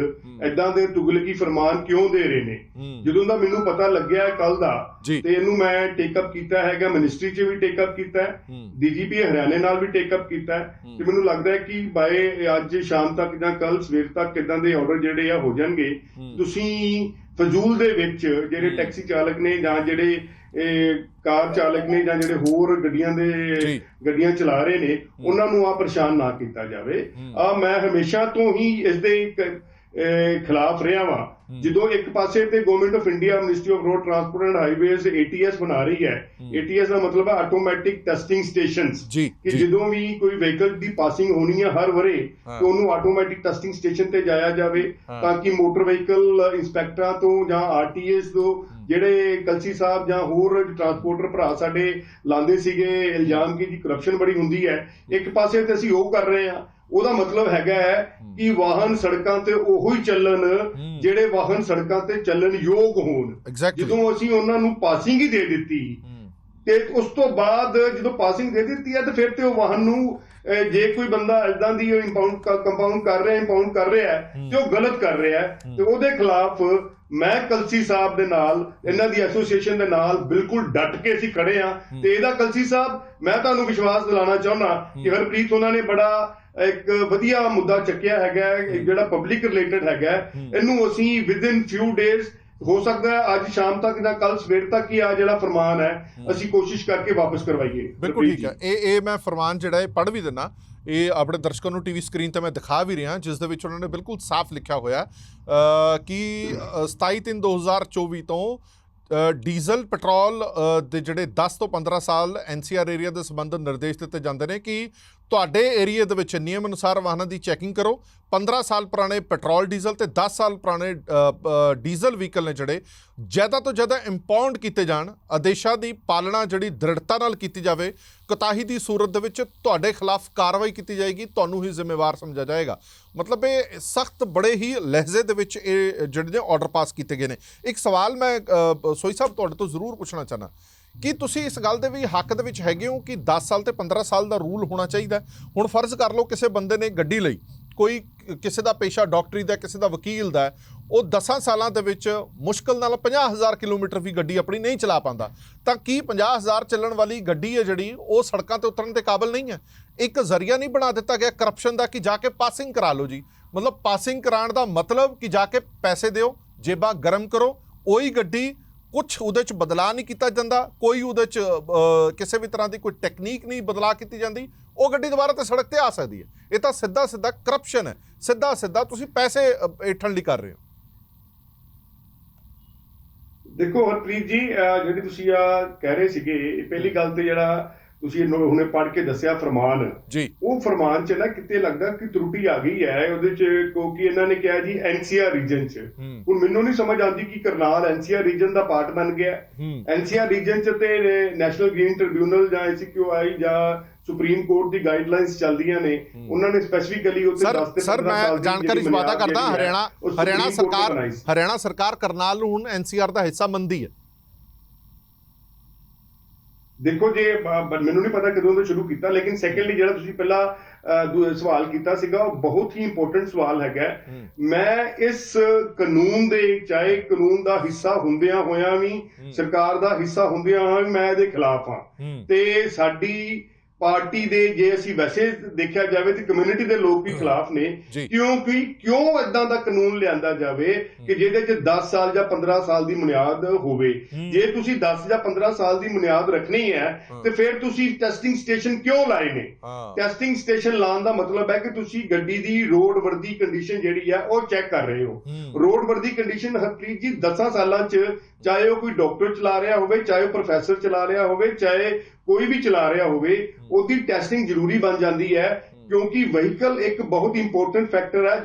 ਐਦਾਂ ਦੇ ਤੁਗਲਕੀ ਫਰਮਾਨ ਕਿਉਂ ਦੇ ਰਹੇ ਨੇ। ਜਦੋਂ ਦਾ ਮੈਨੂੰ ਪਤਾ ਲੱਗਿਆ ਕੱਲ ਦਾ। ਤੇ ਇਹਨੂੰ ਮੈਂ ਟੇਕ ਅਪ ਕੀਤਾ ਹੈਗਾ ਮਿਨਿਸਟਰੀ 'ਚ ਵੀ ਟੇਕ ਅਪ ਕੀਤਾ ਹੈ। ਡੀਜੀਪੀ ਹਰਿਆਣੇ ਨਾਲ ਵੀ ਟੇਕ ਅਪ ਕੀਤਾ ਹੈ ਤੇ ਮੈਨੂੰ ਲੱਗਦਾ ਹੈ ਕਿ ਬਾਏ ਅੱਜ ਸ਼ਾਮ ਤੱਕ ਜਾਂ ਕੱਲ ਸਵੇਰ ਤੱਕ ਇਦਾਂ ਦੇ ਆਰਡਰ ਜਿਹੜੇ ਆ ਹੋ ਜਾਣਗੇ ਤੁਸੀਂ ਫਜ਼ੂਲ ਦੇ ਵਿੱਚ ਜਿਹੜੇ ਟੈਕਸੀ ਚਾਲਕ ਨੇ ਜਾਂ ਜਿਹੜੇ ਇਹ ਕਾਰ ਚਾਲਕ ਨੇ ਜਾਂ ਜਿਹੜੇ ਹੋਰ ਗੱਡੀਆਂ ਦੇ। ਗੱਡੀਆਂ ਚਲਾ ਰਹੇ ਨੇ ਉਹਨਾਂ ਨੂੰ ਆ ਪਰੇਸ਼ਾਨ ਨਾ ਕੀਤਾ ਜਾਵੇ ਆ ਮੈਂ ਹਮੇਸ਼ਾ ਤੋਂ ਹੀ ਇਸ ਦੇ ਖਿਲਾਫ ਰਿਹਾ ਵਾਂ। ਜਦੋਂ ਇੱਕ ਪਾਸੇ ਤੇ government of India ministry of road transport and highways ATS ਬਣਾ ਰਹੀ ਹੈ। ATS ਦਾ ਮਤਲਬ ਹੈ ਆਟੋਮੈਟਿਕ ਟੈਸਟਿੰਗ ਸਟੇਸ਼ਨਸ ਕਿ। ਜਦੋਂ ਵੀ ਕੋਈ ਵਹੀਕਲ ਦੀ ਪਾਸਿੰਗ ਹੋਣੀ ਹੈ ਹਰ ਵਰੇ। ਤੇ ਉਹਨੂੰ ਆਟੋਮੈਟਿਕ ਟੈਸਟਿੰਗ ਸਟੇਸ਼ਨ ਤੇ ਜਾਇਆ ਜਾਵੇ। ਤਾਂ ਕਿ ਮੋਟਰ ਵਹੀਕਲ ਇੰਸਪੈਕਟਰਾਂ ਤੋਂ ਜਾਂ ਆਰਟੀਐਸ ਤੋਂ ਜਿਹੜੇ ਕਲਸੀ ਸਾਹਿਬ ਜਾਂ ਹੋਰ ਟਰਾਂਸਪੋਰਟਰ ਭਰਾ ਸਾਡੇ ਲਾਉਂਦੇ ਸੀਗੇ ਇਲਜ਼ਾਮ ਕਿ ਜੀ ਕਰਪਸ਼ਨ ਬੜੀ ਹੁੰਦੀ ਹੈ। ਇੱਕ ਪਾਸੇ ਤੇ ਅਸੀਂ ਉਹ ਕਰ ਰਹੇ ਹਾਂ। ਉਹਦਾ ਮਤਲਬ ਹੈਗਾ ਹੈ ਕਿ ਵਾਹਨ ਸੜਕਾਂ ਤੇ ਉਹੋ ਹੀ ਚੱਲਣ ਜਿਹੜੇ ਵਾਹਨ ਸੜਕਾਂ ਤੇ ਚੱਲਣ ਯੋਗ ਹੋਣ. ਜਦੋਂ ਅਸੀਂ ਉਹਨਾਂ ਨੂੰ ਪਾਸਿੰਗ ਹੀ ਦੇ ਦਿੱਤੀ ਤੇ ਉਸ ਤੋਂ ਬਾਅਦ ਜਦੋਂ ਪਾਸਿੰਗ ਦੇ ਦਿੱਤੀ ਹੈ ਤੇ ਫਿਰ ਤੇ ਉਹ ਵਾਹਨ ਨੂੰ ਜੇ ਕੋਈ ਬੰਦਾ ਇਦਾਂ ਦੀ ਇੰਪਾਊਂਡ ਕੰਪਾਊਂਡ ਕਰ ਰਿਹਾ ਇੰਪਾਊਂਡ ਕਰ ਰਿਹਾ ਹੈ ਤੇ ਉਹ ਗਲਤ ਕਰ ਰਿਹਾ ਹੈ ਤੇ ਉਹਦੇ ਖਿਲਾਫ ਮੈਂ ਕਲਸੀ ਸਾਹਿਬ ਦੇ ਨਾਲ ਇਹਨਾਂ ਦੀ ਐਸੋਸੀਏਸ਼ਨ ਦੇ ਨਾਲ ਬਿਲਕੁਲ ਡਟ ਕੇ ਅਸੀਂ ਖੜੇ ਆ ਤੇ ਇਹਦਾ ਕਲਸੀ ਸਾਹਿਬ ਮੈਂ ਤੁਹਾਨੂੰ ਵਿਸ਼ਵਾਸ ਦਿਲਾਣਾ ਚਾਹੁੰਦਾ ਕਿ ਹਰਪ੍ਰੀਤ ਉਹਨਾਂ ਨੇ ਬੜਾ ਇੱਕ ਵਧੀਆ ਮੁੱਦਾ ਚੱਕਿਆ ਹੈਗਾ ਜਿਹੜਾ ਪਬਲਿਕ ਰਿਲੇਟਡ ਹੈਗਾ। ਇਹਨੂੰ ਅਸੀਂ ਵਿਦਿਨ ਫਿਊ ਡੇਜ਼ ਹੋ ਸਕਦਾ ਹੈ ਅੱਜ ਸ਼ਾਮ ਤੱਕ ਜਾਂ ਕੱਲ ਸਵੇਰ ਤੱਕ ਹੀ ਆ ਜਿਹੜਾ ਫਰਮਾਨ ਹੈ ਅਸੀਂ ਕੋਸ਼ਿਸ਼ ਕਰਕੇ ਵਾਪਸ ਕਰਵਾਈਏ। ਬਿਲਕੁਲ ਠੀਕ ਹੈ। ਇਹ ਇਹ ਮੈਂ ਫਰਮਾਨ ਜਿਹੜਾ ਇਹ ਪੜ੍ਹ ਵੀ ਦਿੰਨਾ ਇਹ ਆਪਣੇ ਦਰਸ਼ਕਾਂ ਨੂੰ ਟੀਵੀ ਸਕਰੀਨ ਤੇ ਮੈਂ ਦਿਖਾ ਵੀ ਰਿਹਾ ਜਿਸ ਦੇ ਵਿੱਚ ਉਹਨਾਂ ਨੇ ਬਿਲਕੁਲ ਸਾਫ਼ ਲਿਖਿਆ ਹੋਇਆ ਕਿ ਅ, 27 3 2024 ਤੋਂ ਡੀਜ਼ਲ ਪੈਟਰੋਲ ਦੇ ਜਿਹੜੇ 10 ਤੋਂ 15 ਸਾਲ ਐਨਸੀਆਰ ਏਰੀਆ ਦੇ ਸੰਬੰਧ ਨਿਰਦੇਸ਼ ਦਿੱਤੇ ਜਾਂਦੇ ਨੇ ਕਿ ਤੁਹਾਡੇ ਏਰੀਆ ਦੇ ਵਿੱਚ ਨਿਯਮ ਅਨੁਸਾਰ ਵਾਹਨਾਂ ਦੀ ਚੈਕਿੰਗ ਕਰੋ। 15 ਸਾਲ ਪੁਰਾਣੇ ਪੈਟਰੋਲ ਡੀਜ਼ਲ ਤੇ 10 ਸਾਲ ਪੁਰਾਣੇ ਡੀਜ਼ਲ ਵਹੀਕਲ ਨੇ ਜਿਹੜੇ, ਜ਼ਿਆਦਾ ਤੋਂ ਜ਼ਿਆਦਾ ਇੰਪਾਊਂਡ ਕੀਤੇ ਜਾਣ, ਆਦੇਸ਼ਾਂ ਦੀ ਪਾਲਣਾ ਜਿਹੜੀ ਦ੍ਰਿੜਤਾ ਨਾਲ ਕੀਤੀ ਜਾਵੇ, ਕੋਤਾਹੀ ਦੀ ਸੂਰਤ ਦੇ ਵਿੱਚ ਤੁਹਾਡੇ ਖਿਲਾਫ ਕਾਰਵਾਈ ਕੀਤੀ ਜਾਏਗੀ, ਤੁਹਾਨੂੰ ਹੀ ਜ਼ਿੰਮੇਵਾਰ ਸਮਝਿਆ ਜਾਏਗਾ। ਮਤਲਬ ਇਹ ਸਖਤ ਬੜੇ ਹੀ ਲਹਿਜ਼ੇ ਦੇ ਵਿੱਚ ਇਹ ਜਿਹੜੇ ਨੇ ਆਰਡਰ ਪਾਸ ਕੀਤੇ ਗਏ ਨੇ। ਇੱਕ ਸਵਾਲ ਮੈਂ ਸੋਈ ਸਾਹਿਬ, ਤੁਹਾਡੇ ਤੋਂ ਜ਼ਰੂਰ ਪੁੱਛਣਾ ਚਾਹਨਾ ਕੀ ਤੁਸੀਂ ਇਸ ਗੱਲ ਦੇ ਵੀ ਹੱਕ ਦੇ ਵਿੱਚ ਹੈਗੇ ਹੋ ਕਿ 10 ਸਾਲ ਤੇ 15 ਸਾਲ ਦਾ ਰੂਲ ਹੋਣਾ ਚਾਹੀਦਾ ਹੁਣ ਫਰਜ਼ ਕਰ ਲਓ ਕਿਸੇ ਬੰਦੇ ਨੇ ਗੱਡੀ ਲਈ, ਕੋਈ ਕਿਸੇ ਦਾ ਪੇਸ਼ਾ ਡਾਕਟਰੀ ਦਾ, ਕਿਸੇ ਦਾ ਵਕੀਲ ਦਾ ਉਹ 10 ਸਾਲਾਂ ਦੇ ਵਿੱਚ ਮੁਸ਼ਕਲ ਨਾਲ 50000 ਕਿਲੋਮੀਟਰ ਵੀ ਗੱਡੀ ਆਪਣੀ ਨਹੀਂ ਚਲਾ ਪਾਉਂਦਾ। ਤਾਂ ਕੀ 50000 ਚੱਲਣ ਵਾਲੀ ਗੱਡੀ ਹੈ ਜਿਹੜੀ, ਉਹ ਸੜਕਾਂ ਤੇ ਉਤਰਨ ਦੇ ਕਾਬਿਲ ਨਹੀਂ ਹੈ? ਇੱਕ ਜ਼ਰੀਆ ਨਹੀਂ ਬਣਾ ਦਿੱਤਾ ਗਿਆ ਕਰਪਸ਼ਨ ਦਾ ਕਿ ਜਾ ਕੇ ਪਾਸਿੰਗ ਕਰਾ ਲਓ ਜੀ। ਮਤਲਬ ਪਾਸਿੰਗ ਕਰਾਉਣ ਦਾ ਮਤਲਬ ਕਿ ਜਾ ਕੇ ਪੈਸੇ ਦਿਓ, ਜੇਬਾਂ ਗਰਮ ਕਰੋ, ਉਹੀ ਗੱਡੀ ਕੁਝ ਉਹਦੇ ਚ ਬਦਲਾਅ ਨਹੀਂ ਕੀਤਾ ਜਾਂਦਾ ਕੋਈ ਉਹਦੇ ਚ ਕਿਸੇ ਵੀ ਤਰ੍ਹਾਂ ਦੀ ਕੋਈ ਟੈਕਨੀਕ ਨਹੀਂ ਬਦਲਾਅ ਕੀਤੀ ਜਾਂਦੀ ਉਹ ਗੱਡੀ ਦੁਬਾਰਾ ਤੇ ਸੜਕ ਤੇ ਆ ਸਕਦੀ ਹੈ। ਇਹ ਤਾਂ ਸਿੱਧਾ ਸਿੱਧਾ ਕਰਪਸ਼ਨ ਹੈ ਸਿੱਧਾ ਸਿੱਧਾ ਤੁਸੀਂ ਪੈਸੇ ਅ, ਏਠਣ ਲਈ ਕਰ ਰਹੇ ਹੋ। ਦੇਖੋ ਹਰਪ੍ਰੀਤ ਜੀ ਜਿਹੜੀ ਤੁਸੀਂ ਆ ਕਹਿ ਰਹੇ ਸੀਗੇ ਪਹਿਲੀ ਗੱਲ ਤੇ ਜਿਹੜਾ ਤੁਸੀਂ ਇਹਨੂੰ ਹੁਣੇ ਪੜ੍ਹ ਕੇ ਦੱਸਿਆ ਫਰਮਾਨ। ਜੀ। ਉਹ ਫਰਮਾਨ ਚ ਨਾ ਕਿਤੇ ਲੱਗਦਾ ਕਿ ਤਰੁੱਟੀ ਆ ਗਈ ਹੈ ਉਹਦੇ ਚ ਕਿਉਂਕਿ ਇਹਨਾਂ ਨੇ ਕਿਹਾ ਜੀ ਐਨਸੀਆਰ ਰੀਜਨ ਚ। ਹੁਣ ਮੈਨੂੰ ਨਹੀਂ ਸਮਝ ਆਉਂਦੀ ਕਿ ਕਰਨਾਲ ਐਨਸੀਆਰ ਰੀਜਨ ਦਾ ਪਾਰਟ ਬਣ ਗਿਆ। ਐਨਸੀਆਰ ਰੀਜਨ ਚ ਤੇ ਨੈਸ਼ਨਲ ਗ੍ਰੀਨ ਟ੍ਰਿਬਿਊਨਲ ਜਾਂ ਐਸਸੀਕਿਊਆਈ ਜਾਂ ਸੁਪਰੀਮ ਕੋਰਟ ਦੀ ਗਾਈਡਲਾਈਨਸ ਚੱਲਦੀਆਂ ਨੇ। ਉਹਨਾਂ ਨੇ ਸਪੈਸੀਫਿਕਲੀ ਉੱਥੇ ਸਰ 10 ਤੇ ਸਰ 15 ਮੈਂ ਜਾਣਕਾਰੀ ਬੁਨਿਆਦ ਕਰਦਾ ਹਰਿਆਣਾ ਹਰਿਆਣਾ ਸਰਕਾਰ। ਹਰਿਆਣਾ ਸਰਕਾਰ ਕਰਨਾਲ ਨੂੰ ਹੁਣ ਐਨਸੀਆਰ ਦਾ ਹਿੱਸਾ ਮੰਨਦੀ ਹੈ। ਦੇਖੋ ਜੇ ਮੈਨੂੰ ਨਹੀਂ ਪਤਾ ਕਦੋਂ ਤੋਂ ਸ਼ੁਰੂ ਕੀਤਾ ਲੇਕਿਨ ਸੈਕੰਡਲੀ ਜਿਹੜਾ ਤੁਸੀਂ ਪਹਿਲਾਂ ਸਵਾਲ ਕੀਤਾ ਸੀਗਾ ਉਹ ਬਹੁਤ ਹੀ ਇੰਪੋਰਟੈਂਟ ਸਵਾਲ ਹੈਗਾ। ਮੈਂ ਇਸ ਕਾਨੂੰਨ ਦੇ ਚਾਹੇ ਕਾਨੂੰਨ ਦਾ ਹਿੱਸਾ ਹੁੰਦਿਆਂ ਹੋਇਆਂ ਵੀ ਸਰਕਾਰ ਦਾ ਹਿੱਸਾ ਹੁੰਦਿਆਂ ਹੋਇਆਂ ਵੀ ਮੈਂ ਇਹਦੇ ਖਿਲਾਫ ਹੂੰ। ਤੇ ਸਾਡੀ ਪਾਰਟੀ ਦੇ ਜੇ ਅਸੀਂ ਵੈਸੇ ਦੇਖਿਆ ਜਾਵੇ ਤੇ ਕਮਿਊਨਿਟੀ ਦੇ ਲੋਕ ਵੀ ਖਿਲਾਫ ਨੇ। ਕਿਉਂਕਿ ਕਿਉਂ ਇਦਾਂ ਦਾ ਕਾਨੂੰਨ ਲਿਆਂਦਾ ਜਾਵੇ ਕਿ ਜਿਹਦੇ 'ਚ 10 ਸਾਲ ਜਾਂ 15 ਸਾਲ ਦੀ ਬੁਨਿਆਦ ਹੋਵੇ। ਜੇ ਤੁਸੀਂ 10 ਜਾਂ 15 ਸਾਲ ਦੀ ਬੁਨਿਆਦ ਰੱਖਣੀ ਹੈ। ਤੇ ਫਿਰ ਤੁਸੀਂ ਟੈਸਟਿੰਗ ਸਟੇਸ਼ਨ ਕਿਉਂ ਲਾਏ ਨੇ ਟੈਸਟਿੰਗ ਸਟੇਸ਼ਨ ਲਾਉਣ ਦਾ ਮਤਲਬ ਹੈ ਕਿ ਤੁਸੀਂ ਗੱਡੀ ਦੀ ਰੋਡ ਵਰਦੀ ਕੰਡੀਸ਼ਨ ਜਿਹੜੀ ਹੈ ਉਹ ਚੈੱਕ ਕਰ ਰਹੇ ਹੋ ਹੂੰ। ਰੋਡ ਵਰਦੀ ਕੰਡੀਸ਼ਨ ਹਰਪ੍ਰੀਤ ਜੀ 10 ਸਾਲਾਂ 'ਚ ਚਾਹੇ ਉਹ ਕੋਈ ਡਾਕਟਰ ਚਲਾ ਰਿਹਾ ਹੋਵੇ ਚਾਹੇ ਉਹ ਪ੍ਰੋਫੈਸਰ ਚਲਾ ਰਿਹਾ ਹੋਵੇ ਚਾਹੇ ਕੋਈ ਵੀ ਚਲਾ ਰਿਹਾ ਹੋਵੇ ਉਹਦੀ ਟੈਸਟਿੰਗ ਜ਼ਰੂਰੀ ਬਣ ਜਾਂਦੀ ਹੈ। ਕਿਉਂਕਿ ਵਹੀਕਲ ਇੱਕ ਬਹੁਤ ਇੰਪੋਰਟੈਂਟ ਫੈਕਟਰ ਹੈ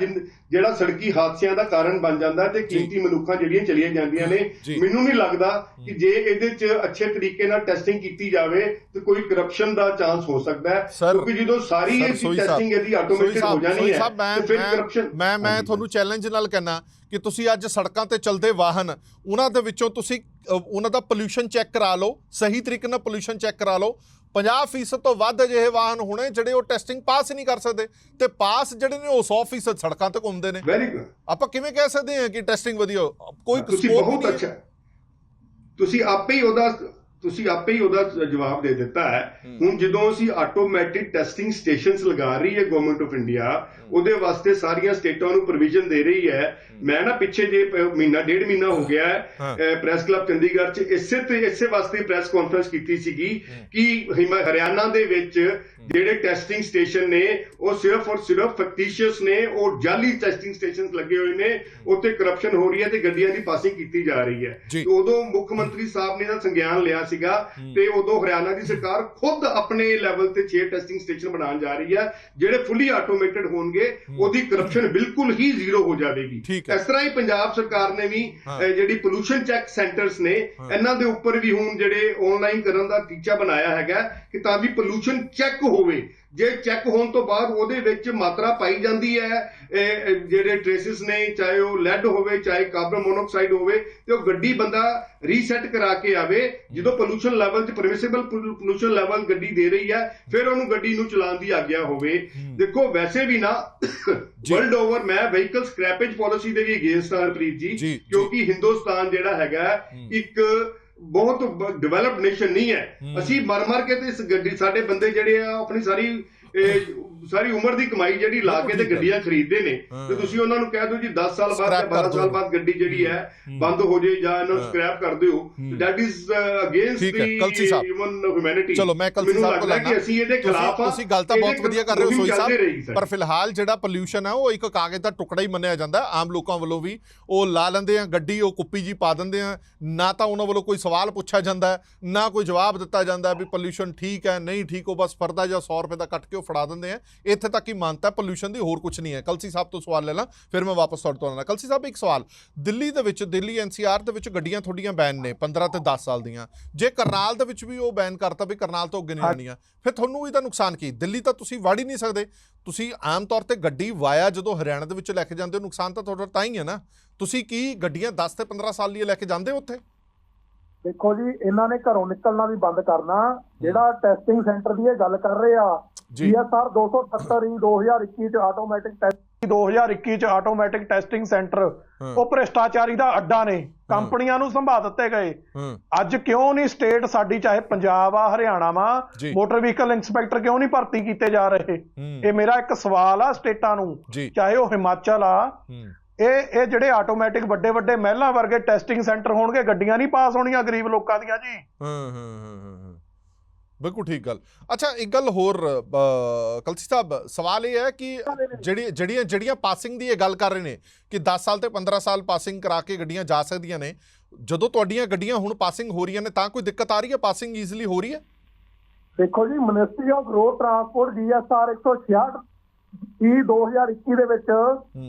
ਜਿਹੜਾ ਸੜਕੀ ਹਾਦਸਿਆਂ ਦਾ ਕਾਰਨ ਬਣ ਜਾਂਦਾ ਤੇ ਕੀਮਤੀ ਮਨੁੱਖਾਂ ਜਿਹੜੀਆਂ ਚਲੀਆਂ ਜਾਂਦੀਆਂ ਨੇ। ਮੈਨੂੰ ਨਹੀਂ ਲੱਗਦਾ ਕਿ ਜੇ ਇਹਦੇ 'ਚ ਅੱਛੇ ਤਰੀਕੇ ਨਾਲ ਟੈਸਟਿੰਗ ਕੀਤੀ ਜਾਵੇ ਤੇ ਕੋਈ ਕਰਪਸ਼ਨ ਦਾ ਚਾਂਸ ਹੋ ਸਕਦਾ ਹੈ। ਕਿਉਂਕਿ ਜਦੋਂ ਸਾਰੀ ਇਹ ਟੈਸਟਿੰਗ ਇਹਦੀ ਸੋਈ ਆਟੋਮੇਟਿਡ ਹੋ ਜਾਣੀ ਹੈ ਤੇ ਫਿਰ ਮੈਂ- ਕਰਪਸ਼ਨ ਮੈਂ ਮੈਂ ਤੁਹਾਨੂੰ ਚੈਲੰਜ ਨਾਲ ਕਹਿਣਾ ਕਿ ਤੁਸੀਂ ਅੱਜ ਸੜਕਾਂ ਤੇ ਚੱਲਦੇ ਵਾਹਨ ਉਹਨਾਂ ਦੇ ਵਿੱਚੋਂ ਤੁਸੀਂ ਉਹਨਾਂ ਦਾ ਪੋਲੂਸ਼ਨ ਚੈੱਕ ਕਰਾ ਲਓ ਸਹੀ ਤਰੀਕੇ ਨਾਲ ਪੋਲੂਸ਼ਨ ਚੈੱਕ ਕਰਾ ਲਓ 50% ਤੋਂ ਵੱਧ ਅਜਿਹੇ ਵਾਹਨ ਹੋਣੇ ਜਿਹੜੇ ਉਹ ਟੈਸਟਿੰਗ ਪਾਸ ਹੀ ਨਹੀਂ ਕਰ ਸਕਦੇ ਤੇ ਪਾਸ ਜਿਹੜੇ ਨੇ ਉਹ 100% ਸੜਕਾਂ ਤੇ ਘੁੰਮਦੇ ਨੇ। ਵੈਰੀ ਗੁੱਡ ਆਪਾਂ ਕਿਵੇਂ ਕਹਿ ਸਕਦੇ ਹਾਂ ਕਿ ਟੈਸਟਿੰਗ ਵਧੀਆ ਕੋਈ ਤੁਸੀਂ ਬਹੁਤ। ਅੱਛਾ। ਤੁਸੀਂ ਆਪੇ ਹੀ ਉਹਦਾ ਤੁਸੀਂ ਆਪੇ ਹੀ ਉਹਦਾ ਜਵਾਬ ਦੇ ਦਿੱਤਾ ਹੈ। ਹੁਣ ਜਦੋਂ ਅਸੀਂ ਆਟੋਮੈਟਿਕ ਟੈਸਟਿੰਗ ਸਟੇਸ਼ਨਸ ਲਗਾ ਰਹੀ ਹੈ ਗਵਰਨਮੈਂਟ ਆਫ ਇੰਡੀਆ ਉਹਦੇ ਵਾਸਤੇ ਸਾਰੀਆਂ ਸਟੇਟਾਂ ਨੂੰ ਪ੍ਰੋਵੀਜ਼ਨ ਦੇ ਰਹੀ ਹੈ। ਮੈਂ ਨਾ ਪਿੱਛੇ ਜੇ ਮਹੀਨਾ ਡੇਢ ਮਹੀਨਾ ਹੋ ਗਿਆ ਹਾਂ। ਪ੍ਰੈਸ ਕਲੱਬ ਚੰਡੀਗੜ੍ਹ 'ਚ ਇਸੇ ਤੇ ਇਸੇ ਵਾਸਤੇ ਪ੍ਰੈਸ ਕਾਨਫਰੰਸ ਕੀਤੀ ਸੀਗੀ ਕਿ ਹਰਿਆਣਾ ਦੇ ਵਿੱਚ ਜਿਹੜੇ ਟੈਸਟਿੰਗ ਸਟੇਸ਼ਨ ਨੇ ਉਹ ਸਿਰਫ ਔਰ ਸਿਰਫ ਫੈਕਟੀਸ਼ੀਅਸ ਨੇ ਉਹ ਜਾਲੀ ਟੈਸਟਿੰਗ ਸਟੇਸ਼ਨਸ ਲੱਗੇ ਹੋਏ ਨੇ ਉੱਥੇ ਕਰਪਸ਼ਨ ਹੋ ਰਹੀ ਹੈ ਤੇ ਗੱਡੀਆਂ ਦੀ ਪਾਸਿੰਗ ਕੀਤੀ ਜਾ ਰਹੀ ਹੈ। ਉਦੋਂ ਮੁੱਖ ਮੰਤਰੀ ਸਾਹਿਬ ਨੇ ਇਹਦਾ ਸੰਗਿਆਨ ਲਿਆ ਸੀਗਾ ਤੇ ਉਦੋਂ ਹਰਿਆਣਾ ਦੀ ਸਰਕਾਰ ਖੁਦ ਆਪਣੇ ਲੈਵਲ ਤੇ 6 ਟੈਸਟਿੰਗ ਸਟੇਸ਼ਨ ਬਣਾਉਣ ਜਾ ਰਹੀ ਹੈ ਜਿਹੜੇ ਫੁੱਲੀ ਆਟੋਮੇਟਡ ਹੋਣਗੇ ਉਹਦੀ ਕਰਪਸ਼ਨ ਬਿਲਕੁਲ ਹੀ ਜ਼ੀਰੋ ਹੋ ਜਾਵੇਗੀ। ਇਸ ਤਰ੍ਹਾਂ ਹੀ ਪੰਜਾਬ ਸਰਕਾਰ ਨੇ ਵੀ ਜਿਹੜੀ ਪੋਲੂਸ਼ਨ ਚੈੱਕ ਸੈਂਟਰਸ ਨੇ। ਇਹਨਾਂ ਦੇ ਉੱਪਰ ਵੀ ਹੁਣ ਜਿਹੜੇ ਆਨਲਾਈਨ ਕਰਨ ਦਾ ਟੀਚਾ ਬਣਾਇਆ ਹੈਗਾ ਕਿ ਤਾਂ ਵੀ ਪੋਲੂਸ਼ਨ ਚੈੱਕ ਹੋਵੇ। ਜੇ ਚੈੱਕ ਹੋਣ ਤੋਂ ਬਾਅਦ ਉਹਦੇ ਵਿੱਚ ਮਾਤਰਾ ਪਾਈ ਜਾਂਦੀ ਹੈ ਜਿਹੜੇ ਟ੍ਰੇਸਿਸ ਨੇ ਚਾਹੇ ਉਹ ਲੈਡ ਹੋਵੇ ਚਾਹੇ ਕਾਰਬਨ ਮੋਨੋਆਕਸਾਈਡ ਹੋਵੇ ਤੇ ਉਹ ਗੱਡੀ ਬੰਦਾ ਰੀਸੈਟ ਕਰਾ ਕੇ ਆਵੇ। ਜਦੋਂ ਪੋਲੂਸ਼ਨ ਲੈਵਲ 'ਚ ਪਰਮਿਸਿਬਲ ਪੋਲੂਸ਼ਨ ਲੈਵਲ ਗੱਡੀ ਦੇ ਰਹੀ ਹੈ ਫਿਰ ਉਹਨੂੰ ਗੱਡੀ ਨੂੰ ਚਲਾਉਣ ਦੀ ਆਗਿਆ ਹੋਵੇ। ਦੇਖੋ ਵੈਸੇ ਵੀ ਨਾ ਵਰਲਡ ਓਵਰ ਮੈਂ ਵਹੀਕਲ ਸਕ੍ਰੈਪੇਜ ਪਾਲਿਸੀ ਦੇ ਵੀ ਅਗੇਂਸਟ ਆ ਹਰਪ੍ਰੀਤ ਜੀ। ਕਿਉਂਕਿ ਹਿੰਦੁਸਤਾਨ ਜਿਹੜਾ ਹੈਗਾ ਹੂੰ। ਇੱਕ ਬਹੁਤ ਡਿਵੈਲਪਡ ਨੇਸ਼ਨ ਨਹੀਂ ਹੈ ਹੂੰ। ਅਸੀਂ ਮਰ ਮਰ ਕੇ ਤੇ ਇਸ ਗੱਡੀ ਸਾਡੇ ਬੰਦੇ ਜਿਹੜੇ ਆ ਆਪਣੀ ਸਾਰੀ ਇਹ, ਸਾਰੀ ਉਮਰ ਦੀ ਕਮਾਈ ਜਿਹੜੀ ਲਾ ਕੇ ਤੇ। ਗੱਡੀਆਂ ਖਰੀਦਦੇ ਨੇ। ਤੇ ਤੁਸੀਂ ਉਹਨਾਂ ਨੂੰ ਕਹਿ ਦਿਓ ਜੀ 10 ਸਾਲ ਬਾਅਦ ਜਾਂ Scrap ਕਰ 12 ਸਾਲ। ਬਾਅਦ ਗੱਡੀ ਜਿਹੜੀ ਹੈ। ਬੰਦ ਹੋ ਜੇ ਜਾਂ ਇਹਨੂੰ ਹਾਂ। ਸਕ੍ਰੈਪ ਕਰ ਦਿਓ। That is against the. Human humanity ਚਲੋ ਮੈਂ ਕਲਸੀ ਸਾਹਿਬ ਕੋਲ ਕਿ ਅਸੀਂ ਇਹਦੇ ਖਿਲਾਫ ਆ ਤੁਸੀਂ ਗੱਲ ਤਾਂ ਬਹੁਤ ਵਧੀਆ ਕਰ ਰਹੇ ਹੋ ਸੋਈ ਸਾਹਿਬ ਪਰ ਫਿਲਹਾਲ ਜਿਹੜਾ ਪੋਲਿਊਸ਼ਨ ਹੈ ਉਹ ਇੱਕ ਕਾਗਜ਼ ਦਾ ਟੁਕੜਾ ਹੀ ਮੰਨਿਆ ਜਾਂਦਾ। ਆਮ ਲੋਕਾਂ ਵੱਲੋਂ ਵੀ ਉਹ ਲਾ ਲੈਂਦੇ ਆ ਗੱਡੀ ਉਹ ਕੁੱਪੀ ਜੀ ਪਾ ਦਿੰਦੇ ਆ ਨਾ ਤਾਂ ਉਹਨਾਂ ਵੱਲੋਂ ਕੋਈ ਸਵਾਲ ਪੁੱਛਿਆ ਜਾਂਦਾ ਨਾ ਕੋਈ ਜਵਾਬ ਦਿੱਤਾ ਜਾਂਦਾ ਵੀ ਪੋਲਿਊਸ਼ਨ ਠੀਕ ਹੈ ਨਹੀਂ ਠੀਕ ਉਹ ਬਸ ਫਰਦਾ ਜਾਂ 100 ਰੁਪਏ ਦਾ ਕੱਟ ਕੇ ਫੜਾ ਦਿੰਦੇ ਆ। ਇੱਥੇ ਤੱਕ ਹੀ ਮਾਨਤਾ ਪੋਲਿਊਸ਼ਨ ਦੀ ਹੋਰ ਕੁਝ ਨਹੀਂ ਹੈ। ਕਲਸੀ ਸਾਹਿਬ ਤੋਂ ਸਵਾਲ ਲੈ ਲਾਂ ਫਿਰ ਮੈਂ ਵਾਪਸ ਤੁਹਾਡੇ ਤੋਂ ਆਉਣਾ ਕਲਸੀ ਸਾਹਿਬ ਇੱਕ ਸਵਾਲ। ਦਿੱਲੀ ਦੇ ਵਿੱਚ ਦਿੱਲੀ ਐਨਸੀਆਰ ਦੇ ਵਿੱਚ ਗੱਡੀਆਂ ਤੁਹਾਡੀਆਂ ਬੈਨ ਨੇ 15 ਤੇ 10 ਸਾਲ ਦੀਆਂ। ਜੇ ਕਰਨਾਲ ਦੇ ਵਿੱਚ ਵੀ ਉਹ ਬੈਨ ਕਰਤਾ ਵੀ ਕਰਨਾਲ ਤੋਂ ਅੱਗੇ ਨਹੀਂ। ਜਾਣੀਆਂ ਫਿਰ ਤੁਹਾਨੂੰ ਇਹਦਾ ਨੁਕਸਾਨ ਕੀ? ਦਿੱਲੀ ਤਾਂ ਤੁਸੀਂ ਵੜ ਹੀ ਨਹੀਂ ਸਕਦੇ। ਤੁਸੀਂ ਆਮ ਤੌਰ ਤੇ ਗੱਡੀ ਵਾਇਆ ਜਦੋਂ ਹਰਿਆਣਾ ਦੇ ਵਿੱਚ ਲੈ ਕੇ ਜਾਂਦੇ ਹੋ ਨੁਕਸਾਨ ਤਾਂ ਤੁਹਾਡਾ ਤਾਂ ਹੀ ਹੈ ਨਾ। ਤੁਸੀਂ ਕੀ ਗੱਡੀਆਂ 10 ਤੇ 15 ਸਾਲ ਲਈ ਲੈ ਕੇ ਜਾਂਦੇ ਹੋ ਉੱਥੇ? ਦੇਖੋ ਜੀ ਇਹਨਾਂ ਨੇ ਘਰੋਂ ਨਿਕਲਣਾ ਵੀ ਬੰਦ ਕਰਨਾ। ਜਿਹੜਾ ਟੈਸਟਿੰਗ ਸੈਂਟਰ ਦੀ ਇਹ ਗੱਲ ਕਰ ਰਹੇ ਆ ਜੀ ਜੀਐਸਆਰ 270 ਹੀ 2021 ਚ ਆਟੋਮੈਟਿਕ ਟੈਸਟ 2021 ਚ ਆਟੋਮੈਟਿਕ ਟੈਸਟਿੰਗ ਸੈਂਟਰ ਉਹ ਭ੍ਰਿਸ਼ਟਾਚਾਰੀ ਦਾ ਅੱਡਾ ਨੇ। ਕੰਪਨੀਆਂ ਨੂੰ ਸੰਭਾ ਦਿੱਤੇ ਗਏ। ਅੱਜ ਕਿਉਂ ਨਹੀਂ ਸਟੇਟ ਸਾਡੀ ਚਾਹੇ ਪੰਜਾਬ ਆ ਹਰਿਆਣਾ ਵਾ। ਮੋਟਰ ਵਹੀਕਲ ਇੰਸਪੈਕਟਰ ਕਿਉਂ ਨਹੀਂ ਭਰਤੀ ਕੀਤੇ ਜਾ ਰਹੇ? ਇਹ ਮੇਰਾ ਇੱਕ ਸਵਾਲ ਆ ਸਟੇਟਾਂ ਨੂੰ। ਚਾਹੇ ਉਹ ਹਿਮਾਚਲ ਆ ਇਹ ਇਹ ਜਿਹੜੇ ਆਟੋਮੈਟਿਕ ਵੱਡੇ ਵੱਡੇ ਮਹਿਲਾਂ ਵਰਗੇ ਟੈਸਟਿੰਗ ਸੈਂਟਰ ਹੋਣਗੇ ਗੱਡੀਆਂ ਨਹੀਂ ਪਾਸ ਹੋਣੀਆਂ ਗਰੀਬ ਲੋਕਾਂ ਦੀਆਂ ਜੀ। ਹਾਂ ਹਾਂ ਹਾਂ ਬਿਲਕੁਲ ਠੀਕ ਗੱਲ। ਅੱਛਾ ਇੱਕ ਗੱਲ ਹੋਰ ਕਲਸੀ ਸਾਹਿਬ ਸਵਾਲ ਇਹ ਹੈ ਕਿ ਜਿਹੜੀ ਜਿਹੜੀਆਂ ਜਿਹੜੀਆਂ ਪਾਸਿੰਗ ਦੀ ਇਹ ਗੱਲ ਕਰ ਰਹੇ ਨੇ ਕਿ 10 ਸਾਲ ਤੇ 15 ਸਾਲ ਪਾਸਿੰਗ ਕਰਾ ਕੇ ਗੱਡੀਆਂ ਜਾ ਸਕਦੀਆਂ ਨੇ ਜਦੋਂ ਤੁਹਾਡੀਆਂ ਗੱਡੀਆਂ ਹੁਣ ਪਾਸਿੰਗ ਹੋ ਰਹੀਆਂ ਨੇ ਤਾਂ ਕੋਈ ਦਿੱਕਤ ਆ ਰਹੀ ਹੈ? ਪਾਸਿੰਗ ਈਜ਼ੀਲੀ ਹੋ ਰਹੀ ਹੈ? ਦੇਖੋ ਜੀ ministry of road transport GSR 166 E 2021 ਦੇ ਵਿੱਚ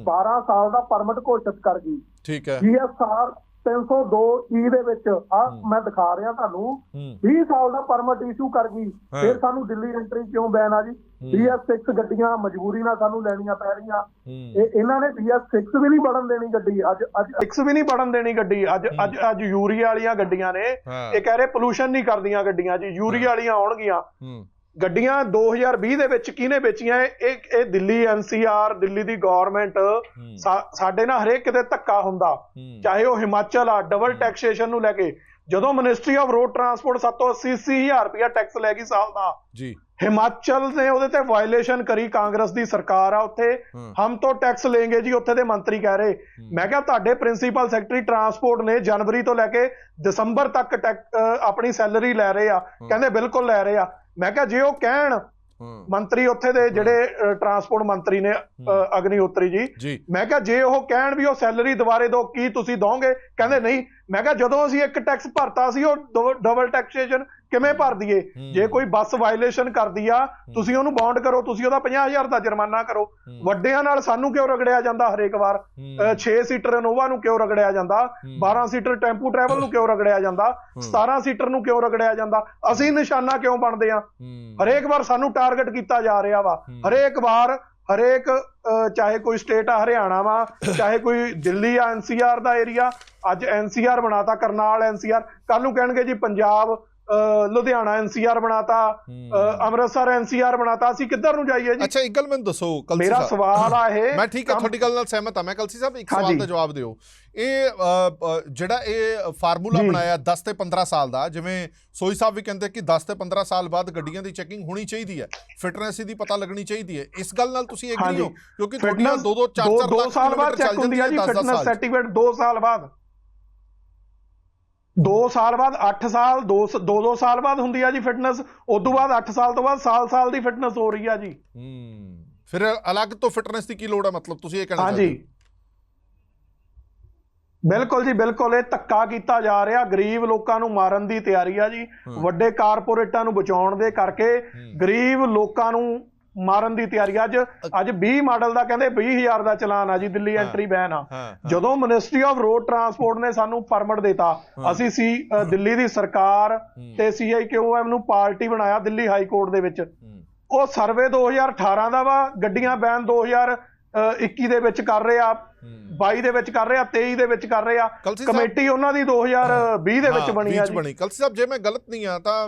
12 ਸਾਲ ਦਾ ਪਰਮਿਟ ਘੋਸ਼ਿਤ ਕਰ ਗਈ। ਠੀਕ ਹੈ। ਜੀਐਸਆਰ 302 ਈ ਦੇ ਵਿੱਚ ਆ ਮੈਂ ਦਿਖਾ ਰਿਹਾ ਤੁਹਾਨੂੰ ਹੂੰ। 20 ਸਾਲ ਦਾ ਪਰਮਿਟ ਇਸ਼ੂ ਕਰ ਗਈ। ਫਿਰ ਸਾਨੂੰ ਦਿੱਲੀ ਐਂਟਰੀ ਕਿਉਂ ਬੈਨ ਆ ਜੀ? BS6 ਗੱਡੀਆਂ ਮਜਬੂਰੀ ਨਾਲ ਸਾਨੂੰ ਲੈਣੀਆਂ ਪੈ ਰਹੀਆਂ। ਇਹ ਇਹਨਾਂ ਨੇ BS6 ਵੀ ਨਹੀਂ ਵਧਣ ਦੇਣੀ ਗੱਡੀ। ਅੱਜ ਅੱਜ ਫਿਕਸ ਵੀ ਨਹੀਂ ਬਣਨ ਦੇਣੀ ਗੱਡੀ। ਅੱਜ ਅੱਜ ਅੱਜ ਯੂਰੀਆ ਵਾਲੀਆਂ ਗੱਡੀਆਂ ਨੇ। ਇਹ ਕਹਿ ਰਹੇ ਪੋਲੂਸ਼ਨ ਨਹੀਂ ਕਰਦੀਆਂ ਗੱਡੀਆਂ ਜੀ। ਯੂਰੀਆ ਵਾਲੀਆਂ ਆਉਣਗੀਆਂ। ਗੱਡੀਆਂ 2020 ਦੇ ਵਿੱਚ ਕਿਹਨੇ ਵੇਚੀਆਂ? ਇਹ ਇਹ- ਦਿੱਲੀ ਐਨਸੀਆਰ ਦਿੱਲੀ ਦੀ ਗਵਰਨਮੈਂਟ ਸਾਡੇ ਨਾਲ ਹਰੇਕ ਕਿਤੇ ਧੱਕਾ ਹੁੰਦਾ। ਚਾਹੇ ਉਹ ਹਿਮਾਚਲ ਆ ਡਬਲ ਟੈਕਸੇਸ਼ਨ ਨੂੰ ਲੈ ਕੇ। ਜਦੋਂ ਮਿਨਿਸਟਰੀ ਆਫ ਰੋਡ ਟਰਾਂਸਪੋਰਟ 780 ਹਜ਼ਾਰ ਰੁਪਇਆ ਟੈਕਸ ਲੈ ਗਈ ਸਾਲ ਦਾ। ਜੀ। ਹਿਮਾਚਲ ਨੇ ਉਹਦੇ ਤੇ ਵਾਇਲੇਸ਼ਨ ਕਰੀ ਕਾਂਗਰਸ ਦੀ ਸਰਕਾਰ ਆ ਉੱਥੇ। ਹਮ ਤੋਂ ਟੈਕਸ ਲੈਂਗੇ ਜੀ ਉੱਥੇ ਦੇ ਮੰਤਰੀ ਕਹਿ ਰਹੇ। ਮੈਂ ਕਿਹਾ ਤੁਹਾਡੇ ਪ੍ਰਿੰਸੀਪਲ ਸੈਕਟਰੀ ਟਰਾਂਸਪੋਰਟ ਨੇ ਜਨਵਰੀ ਤੋਂ ਲੈ ਕੇ ਦਸੰਬਰ ਤੱਕ ਆਪਣੀ ਸੈਲਰੀ ਲੈ ਰਹੇ ਆ। ਕਹਿੰਦੇ ਬਿਲਕੁਲ ਲੈ ਰਹੇ ਆ। ਮੈਂ ਕਿਹਾ ਜੇ ਉਹ ਕਹਿਣ ਮੰਤਰੀ ਉੱਥੇ ਦੇ ਜਿਹੜੇ ਟਰਾਂਸਪੋਰਟ ਮੰਤਰੀ ਨੇ ਅਗਨੀਹੋਤਰੀ ਜੀ। ਜੀ। ਮੈਂ ਕਿਹਾ ਜੇ ਉਹ ਕਹਿਣ ਵੀ ਉਹ ਸੈਲਰੀ ਦੁਬਾਰੇ ਦੋ ਕੀ ਤੁਸੀਂ ਦੋਗੇ ਕਹਿੰਦੇ ਨਹੀਂ ਮੈਂ ਕਿਹਾ ਜਦੋਂ ਅਸੀਂ ਇੱਕ ਟੈਕਸ ਭਰਤਾ ਸੀ ਉਹ ਡਬਲ ਟੈਕਸੇਸ਼ਨ ਕਿਵੇਂ ਭਰ ਦਈਏ। ਜੇ ਕੋਈ ਬੱਸ ਵਾਇਲੇਸ਼ਨ ਕਰਦੀ ਆ ਤੁਸੀਂ ਉਹਨੂੰ ਬੌਂਡ ਕਰੋ ਤੁਸੀਂ ਉਹਦਾ 50000 ਦਾ ਜੁਰਮਾਨਾ ਕਰੋ। ਵੱਡਿਆਂ ਨਾਲ ਸਾਨੂੰ ਕਿਉਂ ਰਗੜਿਆ ਜਾਂਦਾ ਹਰੇਕ ਵਾਰ? ਹੂੰ। 6 ਸੀਟਰ ਇਨੋਵਾ ਨੂੰ ਕਿਉਂ ਰਗੜਿਆ ਜਾਂਦਾ? 12 ਸੀਟਰ ਟੈਂਪੂ ਟਰੈਵਲ ਨੂੰ ਕਿਉਂ ਰਗੜਿਆ ਜਾਂਦਾ? 17 ਸੀਟਰ ਨੂੰ ਕਿਉਂ ਰਗੜਿਆ ਜਾਂਦਾ? ਅਸੀਂ ਨਿਸ਼ਾਨਾ ਕਿਉਂ ਬਣਦੇ ਆ? ਹਰੇਕ ਵਾਰ ਸਾਨੂੰ ਟਾਰਗੇਟ ਕੀਤਾ ਜਾ ਰਿਹਾ ਵਾ। ਹਰੇਕ ਵਾਰ ਹਰੇਕ ਚਾਹੇ ਕੋਈ ਸਟੇਟ ਆ ਹਰਿਆਣਾ ਵਾ, ਚਾਹੇ ਕੋਈ ਦਿੱਲੀ ਆ ਐਨਸੀਆਰ ਦਾ ਏਰੀਆ ਅੱਜ ਐਨਸੀਆਰ ਬਣਾਤਾ, ਕਰਨਾਲ ਐਨਸੀਆਰ ਕੱਲ ਨੂੰ ਕਹਿਣਗੇ ਜੀ ਪੰਜਾਬ ਲੁਧਿਆਣਾ ਐਨਸੀਆਰ ਬਣਾਤਾ ਅੰਮ੍ਰਿਤਸਰ ਐਨਸੀਆਰ ਬਣਾਤਾ ਅਸੀਂ ਕਿੱਧਰ ਨੂੰ ਜਾਈਏ ਜੀ ਅੱਛਾ ਇੱਕ ਗੱਲ ਮੈਨੂੰ ਦੱਸੋ ਕਲਸੀ ਮੇਰਾ ਸਵਾਲ ਆ ਇਹ ਮੈਂ ਠੀਕ ਹੈ ਤੁਹਾਡੀ ਗੱਲ ਨਾਲ ਸਹਿਮਤ ਹਾਂ ਮੈਂ ਕਲਸੀ ਸਾਹਿਬ ਇੱਕ। ਸਵਾਲ ਦਾ ਜਵਾਬ ਦਿਓ ਇਹ ਜਿਹੜਾ ਇਹ ਫਾਰਮੂਲਾ। ਬਣਾਇਆ 10 ਤੇ 15 ਸਾਲ ਦਾ ਜਿਵੇਂ ਸੋਈ ਸਾਹਿਬ ਵੀ ਕਹਿੰਦੇ ਕਿ 10 ਤੇ 15 ਸਾਲ ਬਾਅਦ ਗੱਡੀਆਂ ਦੀ ਚੈਕਿੰਗ ਹੋਣੀ ਚਾਹੀਦੀ ਹੈ ਫਿਟਨੈਸ ਦੀ ਪਤਾ ਲੱਗਣੀ ਚਾਹੀਦੀ ਹੈ ਇਸ ਗੱਲ ਨਾਲ ਤੁਸੀਂ ਐਗਰੀ। ਹੋ ਕਿਉਂਕਿ ਤੁਹਾਡੀਆਂ ਫਿਟਨੈਸ 2 2 4 4 ਦੋ ਲੱਖ ਸਾਲ ਬਾਅਦ ਚੈੱਕ ਹੁੰਦੀ ਹੈ ਜੀ 10 10 ਫਿਟਨੈਸ। ਸਰਟੀਫਿਕੇਟ 2 ਸਾਲ ਬਾਅਦ 2 ਸਾਲ ਬਾਅਦ 8 ਸਾਲ 2 2 2 ਸਾਲ ਬਾਅਦ ਹੁੰਦੀ ਆ ਜੀ ਫਿਟਨੈਸ ਉਸ ਤੋਂ ਬਾਅਦ 8 ਸਾਲ ਤੋਂ ਬਾਅਦ ਸਾਲ ਸਾਲ ਦੀ ਫਿਟਨੈਸ ਹੋ ਰਹੀ ਆ ਜੀ। ਹੂੰ। ਫਿਰ ਅਲੱਗ ਤੋਂ ਫਿਟਨੈਸ ਦੀ ਕੀ ਲੋੜ ਹੈ ਮਤਲਬ ਤੁਸੀਂ ਇਹ ਕਹਿਣਾ ਚਾਹੁੰਦੇ ਹਾਂਜੀ ਬਿਲਕੁਲ ਜੀ ਬਿਲਕੁਲ ਇਹ ਧੱਕਾ ਕੀਤਾ ਜਾ ਰਿਹਾ ਗਰੀਬ ਲੋਕਾਂ ਨੂੰ ਮਾਰਨ ਦੀ ਤਿਆਰੀ ਆ ਜੀ। ਵੱਡੇ ਕਾਰਪੋਰੇਟਾਂ ਨੂੰ ਬਚਾਉਣ ਦੇ ਕਰਕੇ। ਗਰੀਬ ਲੋਕਾਂ ਨੂੰ ਮਾਰਨ ਦੀ ਤਿਆਰੀ। ਅੱਜ ਅੱਜ 20 ਮਾਡਲ ਦਾ ਕਹਿੰਦੇ 20000 ਦਾ ਚਲਾਨ ਆ ਜੀ ਦਿੱਲੀ। ਐਂਟਰੀ ਬੈਨ ਆ। ਜਦੋਂ ਮਿਨਿਸਟਰੀ ਆਫ ਰੋਡ ਟਰਾਂਸਪੋਰਟ ਨੇ ਸਾਨੂੰ ਪਰਮਿਟ ਦਿੱਤਾ ਅਸੀਂ ਸੀ ਦਿੱਲੀ ਦੀ ਸਰਕਾਰ ਤੇ ਸੀਆਈਕਿਊਐਮ ਨੂੰ ਪਾਰਟੀ ਬਣਾਇਆ ਦਿੱਲੀ ਹਾਈ ਕੋਰਟ ਦੇ ਵਿੱਚ। ਉਹ ਸਰਵੇ 2018 ਦਾ ਵਾ ਗੱਡੀਆਂ ਬੈਨ 2021 ਦੇ ਵਿੱਚ ਕਰ ਰਹੇ ਆ ਹੂੰ। 22 ਦੇ ਵਿੱਚ ਕਰ ਰਹੇ ਆ 23 ਦੇ ਵਿੱਚ ਕਰ ਰਹੇ ਆ। ਕਮੇਟੀ ਉਹਨਾਂ ਦੀ 2020 ਦੇ ਵਿੱਚ ਬਣੀ ਆ ਜੀ। ਬਣੀ। ਕਲਸੀ ਸਾਹਿਬ ਜੇ ਮੈਂ ਗਲਤ ਨਹੀਂ ਆ ਤਾਂ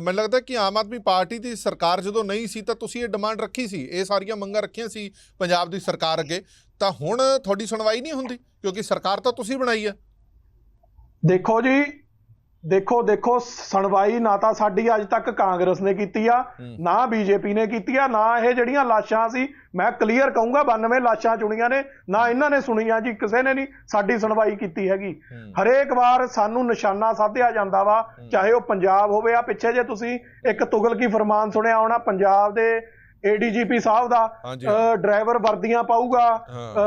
ਮੈਨੂੰ ਲੱਗਦਾ ਕਿ ਆਮ ਆਦਮੀ ਪਾਰਟੀ ਦੀ ਸਰਕਾਰ ਜਦੋਂ ਨਹੀਂ ਸੀ ਤਾਂ ਤੁਸੀਂ ਇਹ ਡਿਮਾਂਡ ਰੱਖੀ ਸੀ। ਇਹ ਸਾਰੀਆਂ ਮੰਗਾਂ ਰੱਖੀਆਂ ਸੀ ਪੰਜਾਬ ਦੀ ਸਰਕਾਰ ਅੱਗੇ। ਤਾਂ ਹੁਣ ਤੁਹਾਡੀ ਸੁਣਵਾਈ ਨਹੀਂ ਹੁੰਦੀ ਕਿਉਂਕਿ ਸਰਕਾਰ ਤਾਂ ਤੁਸੀਂ ਬਣਾਈ ਆ। ਦੇਖੋ ਜੀ ਦੇਖੋ ਦੇਖੋ ਸੁਣਵਾਈ ਨਾ ਤਾਂ ਸਾਡੀ ਅੱਜ ਤੱਕ ਕਾਂਗਰਸ ਨੇ ਕੀਤੀ ਆ। ਨਾ ਬੀਜੇਪੀ ਨੇ ਕੀਤੀ ਆ ਨਾ ਇਹ ਜਿਹੜੀਆਂ ਲਾਸ਼ਾਂ ਸੀ ਮੈਂ ਕਲੀਅਰ ਕਹੂੰਗਾ 92 ਲਾਸ਼ਾਂ ਚੁਣੀਆਂ ਨੇ ਨਾ ਇਹਨਾਂ ਨੇ ਸੁਣੀਆਂ ਜੀ ਕਿਸੇ ਨੇ ਨਹੀਂ ਸਾਡੀ ਸੁਣਵਾਈ ਕੀਤੀ ਹੈਗੀ। ਹਰੇਕ ਵਾਰ ਸਾਨੂੰ ਨਿਸ਼ਾਨਾ ਸਾਧਿਆ ਜਾਂਦਾ ਵਾ ਚਾਹੇ ਉਹ ਪੰਜਾਬ ਹੋਵੇ ਆ ਪਿੱਛੇ ਜੇ ਤੁਸੀਂ ਇੱਕ ਤੁਗਲਕੀ ਫਰਮਾਨ ਸੁਣਿਆ ਹੋਣਾ ਪੰਜਾਬ ਦੇ ਏਡੀਜੀਪੀ ਸਾਹਿਬ ਦਾ ਡਰਾਈਵਰ ਵਰਦੀਆਂ ਪਾਊਗਾ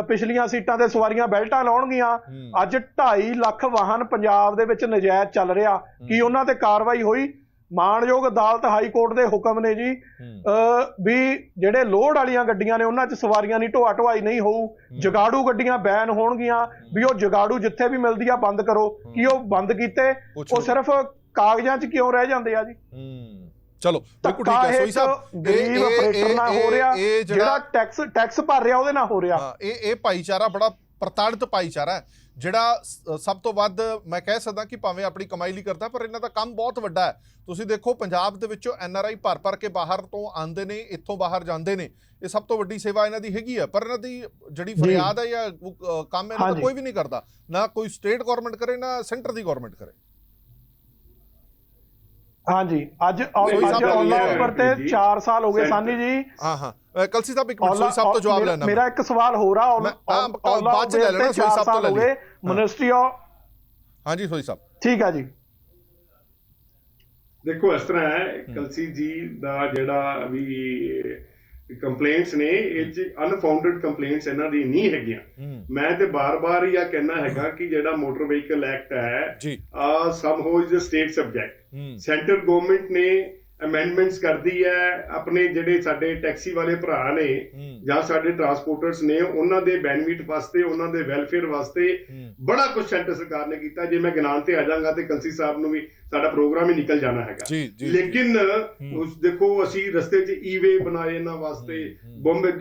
ਪਿਛਲੀਆਂ ਸੀਟਾਂ ਤੇ ਸਵਾਰੀਆਂ ਬੈਲਟਾਂ ਲਾਉਣਗੀਆਂ। ਅੱਜ 2.5 ਲੱਖ ਵਾਹਨ ਪੰਜਾਬ ਦੇ ਵਿੱਚ ਨਜਾਇਜ਼ ਚੱਲ ਰਿਹਾ। ਕੀ ਉਹਨਾਂ ਤੇ ਕਾਰਵਾਈ ਹੋਈ? ਮਾਣਯੋਗ ਅਦਾਲਤ ਹਾਈ ਕੋਰਟ ਦੇ ਹੁਕਮ ਨੇ ਜੀ। ਵੀ ਜਿਹੜੇ ਲੋਡ ਵਾਲੀਆਂ ਗੱਡੀਆਂ ਨੇ ਉਹਨਾਂ 'ਚ ਸਵਾਰੀਆਂ ਨਹੀਂ ਢੋਆ ਢੁਆਈ ਨਹੀਂ ਹੋਊ। ਜਗਾੜੂ ਗੱਡੀਆਂ ਬੈਨ ਹੋਣਗੀਆਂ। ਵੀ ਉਹ ਜਗਾੜੂ ਜਿੱਥੇ ਵੀ ਮਿਲਦੀ ਆ ਬੰਦ ਕਰੋ। ਕੀ ਉਹ ਬੰਦ ਕੀਤੇ? ਉਹ। ਸਿਰਫ ਕਾਗਜ਼ਾਂ 'ਚ ਕਿਉਂ ਰਹਿ ਜਾਂਦੇ ਆ ਜੀ? ਚਲੋ ਬਿਲਕੁਲ ਠੀਕ ਹੈ। ਸੋਈ ਸਾਹਿਬ ਗਰੀਬ ਆਪਰੇਟਰ ਨਾਲ ਹੋ ਰਿਹਾ ਇਹ ਜਿਹੜਾ ਟੈਕਸ ਟੈਕਸ ਭਰ ਰਿਹਾ ਉਹਦੇ ਨਾਲ ਹੋ ਰਿਹਾ। ਹਾਂ, ਇਹ ਇਹ ਭਾਈਚਾਰਾ ਬੜਾ ਪ੍ਰਤਾੜਿਤ ਭਾਈਚਾਰਾ ਹੈ ਜਿਹੜਾ ਸਭ ਤੋਂ ਵੱਧ ਮੈਂ ਕਹਿ ਸਕਦਾ ਕਿ ਭਾਵੇਂ ਆਪਣੀ ਕਮਾਈ ਲਈ ਕਰਦਾ ਪਰ ਇਹਨਾਂ ਦਾ ਕੰਮ ਬਹੁਤ ਵੱਡਾ ਹੈ। ਤੁਸੀਂ ਦੇਖੋ ਪੰਜਾਬ ਦੇ ਵਿੱਚੋਂ ਐਨ ਆਰ ਆਈ ਭਰ ਭਰ ਕੇ ਬਾਹਰ ਤੋਂ ਆਉਂਦੇ ਨੇ ਇੱਥੋਂ ਬਾਹਰ ਜਾਂਦੇ ਨੇ। ਇਹ ਸਭ ਤੋਂ ਵੱਡੀ ਸੇਵਾ ਇਹਨਾਂ ਦੀ ਹੈਗੀ ਹੈ ਪਰ ਇਹਨਾਂ ਦੀ ਜਿਹੜੀ ਫਰਿਆਦ ਹੈ ਜਾਂ ਕੰਮ ਇਹਨਾਂ ਦਾ। ਕੋਈ ਵੀ ਨਹੀਂ ਕਰਦਾ। ਨਾ ਕੋਈ ਸਟੇਟ ਗਵਰਨਮੈਂਟ ਕਰੇ ਨਾ ਸੈਂਟਰ ਦੀ ਗਵਰਨਮੈਂਟ ਕਰੇ। ਹਾਂਜੀ ਅੱਜ ਸੋਈ ਅੱਜ ਸਾਹਿਬ ਔਲਾ ਉੱਪਰ ਤੇ ਜੀ। 4 ਸਾਲ ਹੋ ਗਏ। ਸਾਨੀ ਜੀ ਹਾਂ ਹਾਂ ਕਲਸੀ ਸਾਹਿਬ ਇੱਕ ਮਿੰਟ ਸੋਈ ਸਾਹਿਬ ਤੋਂ ਜਵਾਬ ਮੇਰਾ- ਲੈਣਾ ਮੇਰਾ ਇੱਕ ਸਵਾਲ ਹੋ ਰਹਾ ਔਲਾ ਬਾਅਦ ਚ ਲੈ ਲੈਣਾ, ਸੋਈ ਸਾਹਿਬ ਤੋਂ ਲੈ ਲਈ। ਮਿਨਿਸਟਰੀ ਆਫ ਹਾਂਜੀ ਸੋਈ ਸਾਹਿਬ ਠੀਕ ਆ ਜੀ ਦੇਖੋ ਇਸ ਤਰ੍ਹਾਂ ਹੈ ਕਲਸੀ ਜੀ ਦਾ ਜਿਹੜਾ ਵੀ ਕੰਪਲੇਂਟਸ ਨੇ ਇਹ ਚ ਅਨਫਾਊਂਡਡ ਕੰਪਲੇਂਟਸ ਇਹਨਾਂ ਦੀ ਨਹੀਂ ਹੈਗੀਆਂ। ਹੂੰ। ਮੈਂ ਤੇ ਬਾਰ-ਬਾਰ ਇਹ ਕਹਿਣਾ ਹੈਗਾ ਕਿ ਜਿਹੜਾ ਮੋਟਰ ਵਹੀਕਲ ਐਕਟ ਹੈ ਆ somehow is a state subject ਹੂੰ। ਸੈਂਟਰ ਗਵਰਨਮੈਂਟ ਨੇ ਅਮੈਂਡਮੈਂਟਸ ਕਰਦੀ ਹੈ ਆਪਣੇ ਜਿਹੜੇ ਸਾਡੇ ਟੈਕਸੀ ਵਾਲੇ ਭਰਾ ਨੇ ਹੂੰ। ਜਾਂ ਸਾਡੇ ਟਰਾਂਸਪੋਰਟਰਸ ਨੇ ਉਹਨਾਂ ਦੇ ਬੈਨੀਫਿਟ ਵਾਸਤੇ ਉਹਨਾਂ ਦੇ ਵੈਲਫੇਅਰ ਵਾਸਤੇ ਹੂੰ। ਬੜਾ ਕੁਝ ਸੈਂਟਰ ਸਰਕਾਰ ਨੇ ਕੀਤਾ। ਜੇ ਮੈਂ ਗਿਣਾਨ ਤੇ ਆ ਜਾਵਾਂਗਾ ਤੇ ਕਲਸੀ ਸਾਹਿਬ ਨੂੰ ਵੀ ਸਾਡਾ ਪ੍ਰੋਗਰਾਮ ਹੀ ਨਿਕਲ ਜਾਣਾ ਹੈਗਾ। ਲੇਕਿਨ ਉਸ ਦੇਖੋ ਅਸੀਂ ਰਸਤੇ 'ਚ ਈਵੇ ਬਣਾਏ ਇਹਨਾਂ ਵਾਸਤੇ। ਬੰਬੇ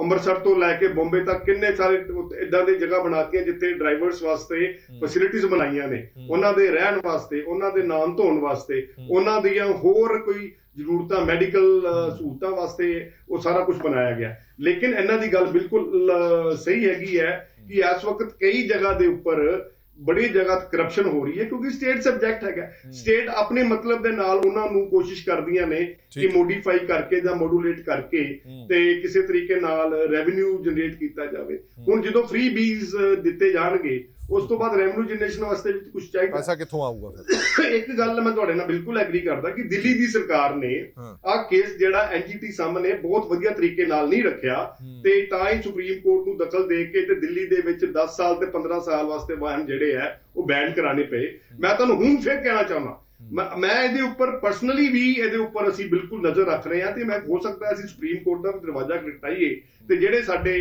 ਅੰਮ੍ਰਿਤਸਰ ਤੋਂ ਲੈ ਕੇ ਬੰਬੇ ਤੱਕ ਕਿੰਨੇ ਸਾਰੇ ਇਦਾਂ ਦੀ ਜਗ੍ਹਾ ਬਣਾਤੀਆਂ ਜਿੱਥੇ ਡਰਾਈਵਰਸ ਵਾਸਤੇ ਫੈਸਿਲਿਟੀਆਂ ਬਣਾਈਆਂ ਨੇ। ਉਹਨਾਂ ਦੇ ਰਹਿਣ ਵਾਸਤੇ ਉਹਨਾਂ ਦੇ ਨਾਮ ਧੋਣ ਵਾਸਤੇ ਉਹਨਾਂ ਦੀਆਂ ਹੋਰ ਕੋਈ ਜ਼ਰੂਰਤਾਂ ਮੈਡੀਕਲ ਸਹੂਲਤਾਂ ਵਾਸਤੇ ਉਹ ਸਾਰਾ ਕੁਝ ਬਣਾਇਆ ਗਿਆ। ਲੇਕਿਨ ਇਹਨਾਂ ਦੀ ਗੱਲ ਬਿਲਕੁਲ ਸਹੀ ਹੈਗੀ ਹੈ। ਕਿ ਇਸ ਵਕਤ ਕਈ ਜਗ੍ਹਾ ਦੇ ਉੱਪਰ ਬੜੀ ਜਗ੍ਹਾ ਕਰਪਸ਼ਨ ਹੋ ਰਹੀ ਹੈ ਕਿਉਂਕਿ ਸਟੇਟ ਸਬਜੈਕਟ ਹੈਗਾ ਸਟੇਟ ਆਪਣੇ ਮਤਲਬ ਦੇ ਨਾਲ ਉਹਨਾਂ ਨੂੰ ਕੋਸ਼ਿਸ਼ ਕਰਦੀਆਂ ਨੇ ਕਿ। ਮੋਡੀਫਾਈ ਕਰਕੇ ਜਾਂ ਮੋਡੂਲੇਟ ਕਰਕੇ। ਤੇ ਕਿਸੇ ਤਰੀਕੇ ਨਾਲ ਰੈਵਨਿਊ ਜਨਰੇਟ ਕੀਤਾ ਜਾਵੇ ਹੁਣ ਜਦੋਂ ਫ੍ਰੀ ਬੀਜ਼ ਦਿੱਤੇ ਜਾਣਗੇ ਉਸ ਤੋਂ ਬਾਅਦ ਰੈਵਨਿਊ ਜਨਰੇਸ਼ਨ ਵਾਸਤੇ ਵੀ ਕੁਝ ਚਾਹੀਦਾ। ਪੈਸਾ ਕਿੱਥੋਂ ਆਊਗਾ ਫਿਰ? <coughs> ਇੱਕ ਗੱਲ ਮੈਂ ਤੁਹਾਡੇ ਨਾਲ ਬਿਲਕੁਲ ਐਗਰੀ ਕਰਦਾ ਕਿ ਦਿੱਲੀ ਦੀ ਸਰਕਾਰ ਨੇ ਹਾਂ। ਆਹ ਕੇਸ ਜਿਹੜਾ ਐਨਜੀਟੀ ਸਾਹਮਣੇ ਬਹੁਤ ਵਧੀਆ ਤਰੀਕੇ ਨਾਲ ਨਹੀਂ ਰੱਖਿਆ ਤੇ ਤਾਂ ਹੀ ਸੁਪਰੀਮ ਕੋਰਟ ਨੂੰ ਦਖਲ ਦੇ ਕੇ ਤੇ ਦਿੱਲੀ ਦੇ ਵਿੱਚ 10 ਸਾਲ ਤੇ 15 ਸਾਲ ਵਾਸਤੇ ਵਾਹਨ ਜਿਹੜੇ ਆ ਉਹ ਬੈਨ ਕਰਾਣੇ ਪਏ। ਮੈਂ ਤੁਹਾਨੂੰ ਹੁਣ ਫਿਰ ਕਹਿਣਾ ਚਾਹੁੰਦਾ ਮੈਂ ਮੈਂ ਇਹਦੇ ਉੱਪਰ ਪਰਸਨਲੀ ਵੀ ਇਹਦੇ ਉੱਪਰ ਅਸੀਂ ਬਿਲਕੁਲ ਨਜ਼ਰ ਰੱਖ ਰਹੇ ਹਾਂ ਤੇ ਮੈਂ ਹੋ ਸਕਦਾ ਅਸੀਂ ਸੁਪਰੀਮ ਕੋਰਟ ਦਾ ਵੀ ਦਰਵਾਜ਼ਾ ਖਟਖਟਾਈਏ ਤੇ ਜਿਹੜੇ ਸਾਡੇ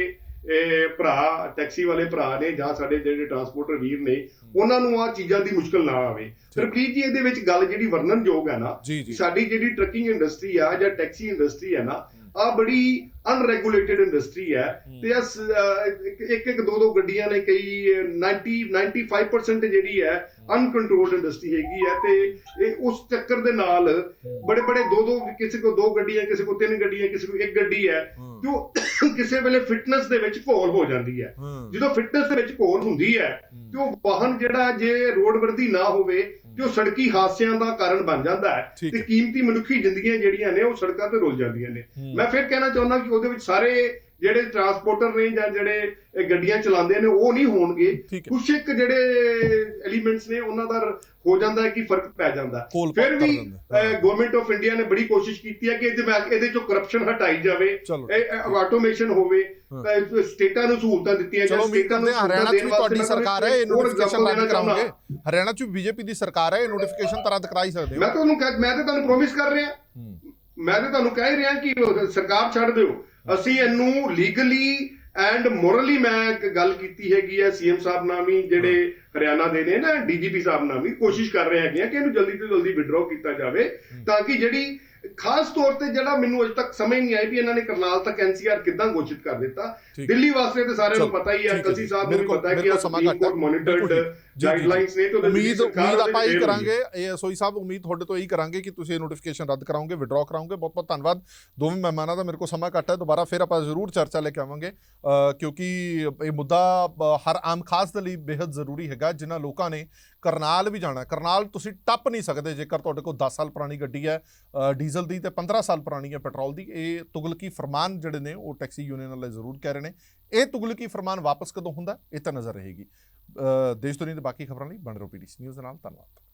ਇਹ ਭਰਾ ਟੈਕਸੀ ਵਾਲੇ ਭਰਾ ਨੇ ਜਾਂ ਸਾਡੇ ਜਿਹੜੇ ਟਰਾਂਸਪੋਰਟਰ ਵੀਰ ਨੇ ਉਹਨਾਂ ਨੂੰ ਆ ਚੀਜ਼ਾਂ ਦੀ ਮੁਸ਼ਕਲ ਨਾ ਆਵੇ। ਫਿਰ ਪਲੀਜ਼ ਜੀ ਇਹਦੇ ਵਿੱਚ ਗੱਲ ਜਿਹੜੀ ਵਰਣਨਯੋਗ ਹੈ ਨਾ। ਸਾਡੀ ਜਿਹੜੀ ਟਰੱਕਿੰਗ ਇੰਡਸਟਰੀ ਆ ਜਾਂ ਟੈਕਸੀ ਇੰਡਸਟਰੀ ਹੈ ਨਾ ਆ ਬੜੀ ਅਨਰੈਗੂਲੇਟਡ ਇੰਡਸਟਰੀ ਹੈ। ਤੇ ਇਸ ਇੱਕ ਇੱਕ ਦੋ ਦੋ ਗੱਡੀਆਂ ਨੇ ਕਈ 90 95% ਜਿਹੜੀ ਹੈ ਅਨਕੰਟਰੋਲਡ ਇੰਡਸਟਰੀ ਹੈਗੀ ਹੈ ਤੇ ਇਹ ਉਸ ਚੱਕਰ ਦੇ ਨਾਲ ਬੜੇ ਬੜੇ ਦੋ ਦੋ ਕਿਸੇ ਕੋ ਦੋ ਗੱਡੀਆਂ ਕਿਸੇ ਕੋ ਤਿੰਨ ਗੱਡੀਆਂ ਕਿਸੇ ਕੋ ਇੱਕ ਗੱਡੀ ਹੈ ਜੋ ਕਿਸੇ ਵੇਲੇ ਫਿਟਨੈਸ ਦੇ ਵਿੱਚ ਘੋਲ ਹੋ ਜਾਂਦੀ ਹੈ। ਜਦੋਂ ਫਿਟਨੈਸ ਦੇ ਵਿੱਚ ਘੋਲ ਹੁੰਦੀ ਹੈ ਤੇ ਉਹ ਵਾਹਨ ਜਿਹੜਾ ਜੇ ਰੋਡ ਵਰਦੀ ਨਾ ਹੋਵੇ ਤੇ ਉਹ ਸੜਕੀ ਹਾਦਸਿਆਂ ਦਾ ਕਾਰਨ ਬਣ ਜਾਂਦਾ ਹੈ ਤੇ। ਕੀਮਤੀ ਮਨੁੱਖੀ ਜ਼ਿੰਦਗੀਆਂ ਜਿਹੜੀਆਂ ਨੇ ਉਹ ਸੜਕਾਂ ਤੇ ਰੁਲ ਜਾਂਦੀਆਂ ਨੇ। ਮੈਂ ਫਿਰ ਕਹਿਣਾ ਚਾਹੁੰਦਾ ਕਿ ਉਹਦੇ ਵਿੱਚ ਸਾਰੇ ਜਿਹੜੇ ਟਰਾਂਸਪੋਰਟਰ ਨੇ ਜਾਂ ਜਿਹੜੇ ਗੱਡੀਆਂ ਚਲਾਉਂਦੇ ਨੇ ਉਹ ਨਹੀਂ ਹੋਣਗੇ। ਕੁਝ ਇੱਕ ਜਿਹੜੇ ਐਲੀਮੈਂਟਸ ਨੇ ਉਹਨਾਂ ਦਾ ਹੋ ਜਾਂਦਾ ਹੈ ਕਿ ਫ਼ਰਕ ਪੈ ਜਾਂਦਾ। ਫਿਰ ਵੀ। ਗਵਰਨਮੈਂਟ ਆਫ ਇੰਡੀਆ ਨੇ ਬੜੀ ਕੋਸ਼ਿਸ਼ ਕੀਤੀ ਹੈ ਕਿ ਇਹਦੇ ਇਹਦੇ ਚੋਂ ਕਰਪਸ਼ਨ ਹਟਾਈ ਜਾਵੇ। ਇਹ ਆਟੋਮੇਸ਼ਨ ਹੋਵੇ। ਸਟੇਟਾਂ ਨੂੰ ਸਹੂਲਤਾਂ ਦਿੱਤੀਆਂ ਉਮੀਦ ਸਟੇਟਾਂ ਸਹੂਲਤਾਂ ਹਰਿਆਣਾ 'ਚ ਵੀ ਤੁਹਾਡੀ ਸਰਕਾਰ ਹੈ ਇਹ ਨੋਟੀਫਿਕੇਸ਼ਨ ਰੱਦ ਕਰਾਉਂਗੇ ਹਰਿਆਣਾ 'ਚ ਵੀ ਬੀਜੇਪੀ ਦੀ ਸਰਕਾਰ ਹੈ ਇਹ ਨੋਟੀਫਿਕੇਸ਼ਨ ਤਾਂ ਰੱਦ ਕਰਾ ਹੀ ਸਕਦੇ ਹੋ। ਮੈਂ ਤੁਹਾਨੂੰ ਮੈਂ ਤਾਂ ਤੁਹਾਨੂੰ ਪ੍ਰੋਮਿਸ ਕਰ ਰਿਹਾ। ਮੈਂ ਤਾਂ ਤੁਹਾਨੂੰ ਕਹਿ ਹੀ ਰਿਹਾ ਕਿ ਸਰਕਾਰ ਛੱਡ ਦਿਓ। ਅਸੀਂ ਇਹਨੂੰ ਲੀਗਲੀ ਐਂਡ ਮੋਰਲੀ ਮੈਂ ਇੱਕ ਗੱਲ ਕੀਤੀ ਹੈਗੀ ਹੈ ਸੀਐਮ ਸਾਹਿਬ ਨਾਲ ਵੀ ਜਿਹੜੇ ਹਰਿਆਣਾ ਦੇ ਨੇ ਨਾ ਡੀਜੀਪੀ ਸਾਹਿਬ ਨਾਲ ਵੀ ਕੋਸ਼ਿਸ਼ ਕਰ ਰਹੇ ਹੈਗੇ ਆ ਕਿ ਇਹਨੂੰ ਜਲਦੀ ਤੋਂ ਜਲਦੀ ਵਿਡਰਾਅ ਕੀਤਾ ਜਾਵੇ ਤਾਂ ਕਿ ਜਿਹੜੀ ਖਾਸ ਤੌਰ ਤੇ ਜਿਹੜਾ ਮੈਨੂੰ ਅਜੇ ਤੱਕ ਸਮਝ ਨਹੀਂ ਆਈ ਵੀ ਇਹਨਾਂ ਨੇ ਕਰਨਾਲ ਤੱਕ ਐਨਸੀਆਰ ਕਿੱਦਾਂ ਘੋਸ਼ਿਤ ਕਰ ਦਿੱਤਾ। ਦਿੱਲੀ ਵਾਸਤੇ ਤੇ ਸਾਰਿਆਂ ਨੂੰ ਪਤਾ ਹੀ ਹੈ ਹੈ ਜੀ। ਸਾਹਿਬ ਨੂੰ ਪਤਾ ਹੈ ਕਿ ਬਿਲਕੁਲ ਸਮਾਂ ਘੱਟ ਹੈ। Court monitored. ਗਾਈਡਲਾਈਨਸ ਨੇ ਤੇ ਉਮੀਦ ਉਮੀਦ ਆਪਾਂ ਇਹੀ ਵਿੱਚ ਕਰਾਂਗੇ ਏਐਸਓਈ ਸਾਹਿਬ ਉਮੀਦ ਤੁਹਾਡੇ ਤੋਂ ਇਹੀ ਕਰਾਂਗੇ ਕਿ ਤੁਸੀਂ ਇਹ ਨੋਟੀਫਿਕੇਸ਼ਨ ਰੱਦ ਕਰਾਓਗੇ ਵਿਡਰਾਅ ਕਰਾਓਗੇ ਬਹੁਤ ਬਹੁਤ ਧੰਨਵਾਦ ਦੋਵੇਂ ਮਹਿਮਾਨਾਂ ਦਾ ਮੇਰੇ ਕੋਲ ਸਮਾਂ ਘੱਟ ਹੈ ਦੁਬਾਰਾ ਫਿਰ ਆਪਾਂ ਜ਼ਰੂਰ ਚਰਚਾ ਲੈ ਕੇ ਆਵਾਂਗੇ ਕਿਉਂਕਿ ਇਹ ਮੁੱਦਾ ਹਰ ਆਮ ਖਾਸ ਦੇ ਲਈ ਬੇहद ਜ਼ਰੂਰੀ ਹੈਗਾ ਜਿਨ੍ਹਾਂ ਲੋਕਾਂ ਨੇ ਕਰਨਾਲ ਵੀ ਜਾਣਾ ਕਰਨਾਲ ਤੁਸੀਂ ਟੱਪ ਨਹੀਂ ਸਕਦੇ ਜੇਕਰ ਤੁਹਾਡੇ ਕੋਲ 10 ਸਾਲ ਪੁਰਾਣੀ ਗੱਡੀ ਹੈ ਡੀਜ਼ਲ ਦੀ ਤੇ 15 ਸਾਲ ਪੁਰਾਣੀ ਹੈ ਪੈਟਰੋਲ ਦੀ। ਇਹ ਤੁਗਲਕੀ ਫਰਮਾਨ ਜਿਹੜੇ ਨੇ ਉਹ ਟੈਕਸੀ ਯੂਨੀਅਨ ਵਾਲੇ ਜ਼ਰੂਰ ਕਹਿ ਰਹੇ ਨੇ। ਇਹ ਤੁਗਲਕੀ ਫਰਮਾਨ ਵਾਪਸ ਕਦੋਂ ਹੁੰਦਾ? ਇਹ ਤਾਂ ਨਜ਼ਰ ਰਹੇਗੀ। ਅ, ਦੇਸ਼ ਦੁਨੀਆ ਦੇ ਬਾਕੀ ਖਬਰਾਂ ਲਈ ਬਣ ਰਹੋ ਪੀਡੀਸੀ ਨਿਊਜ਼ ਦੇ ਨਾਲ। ਧੰਨਵਾਦ।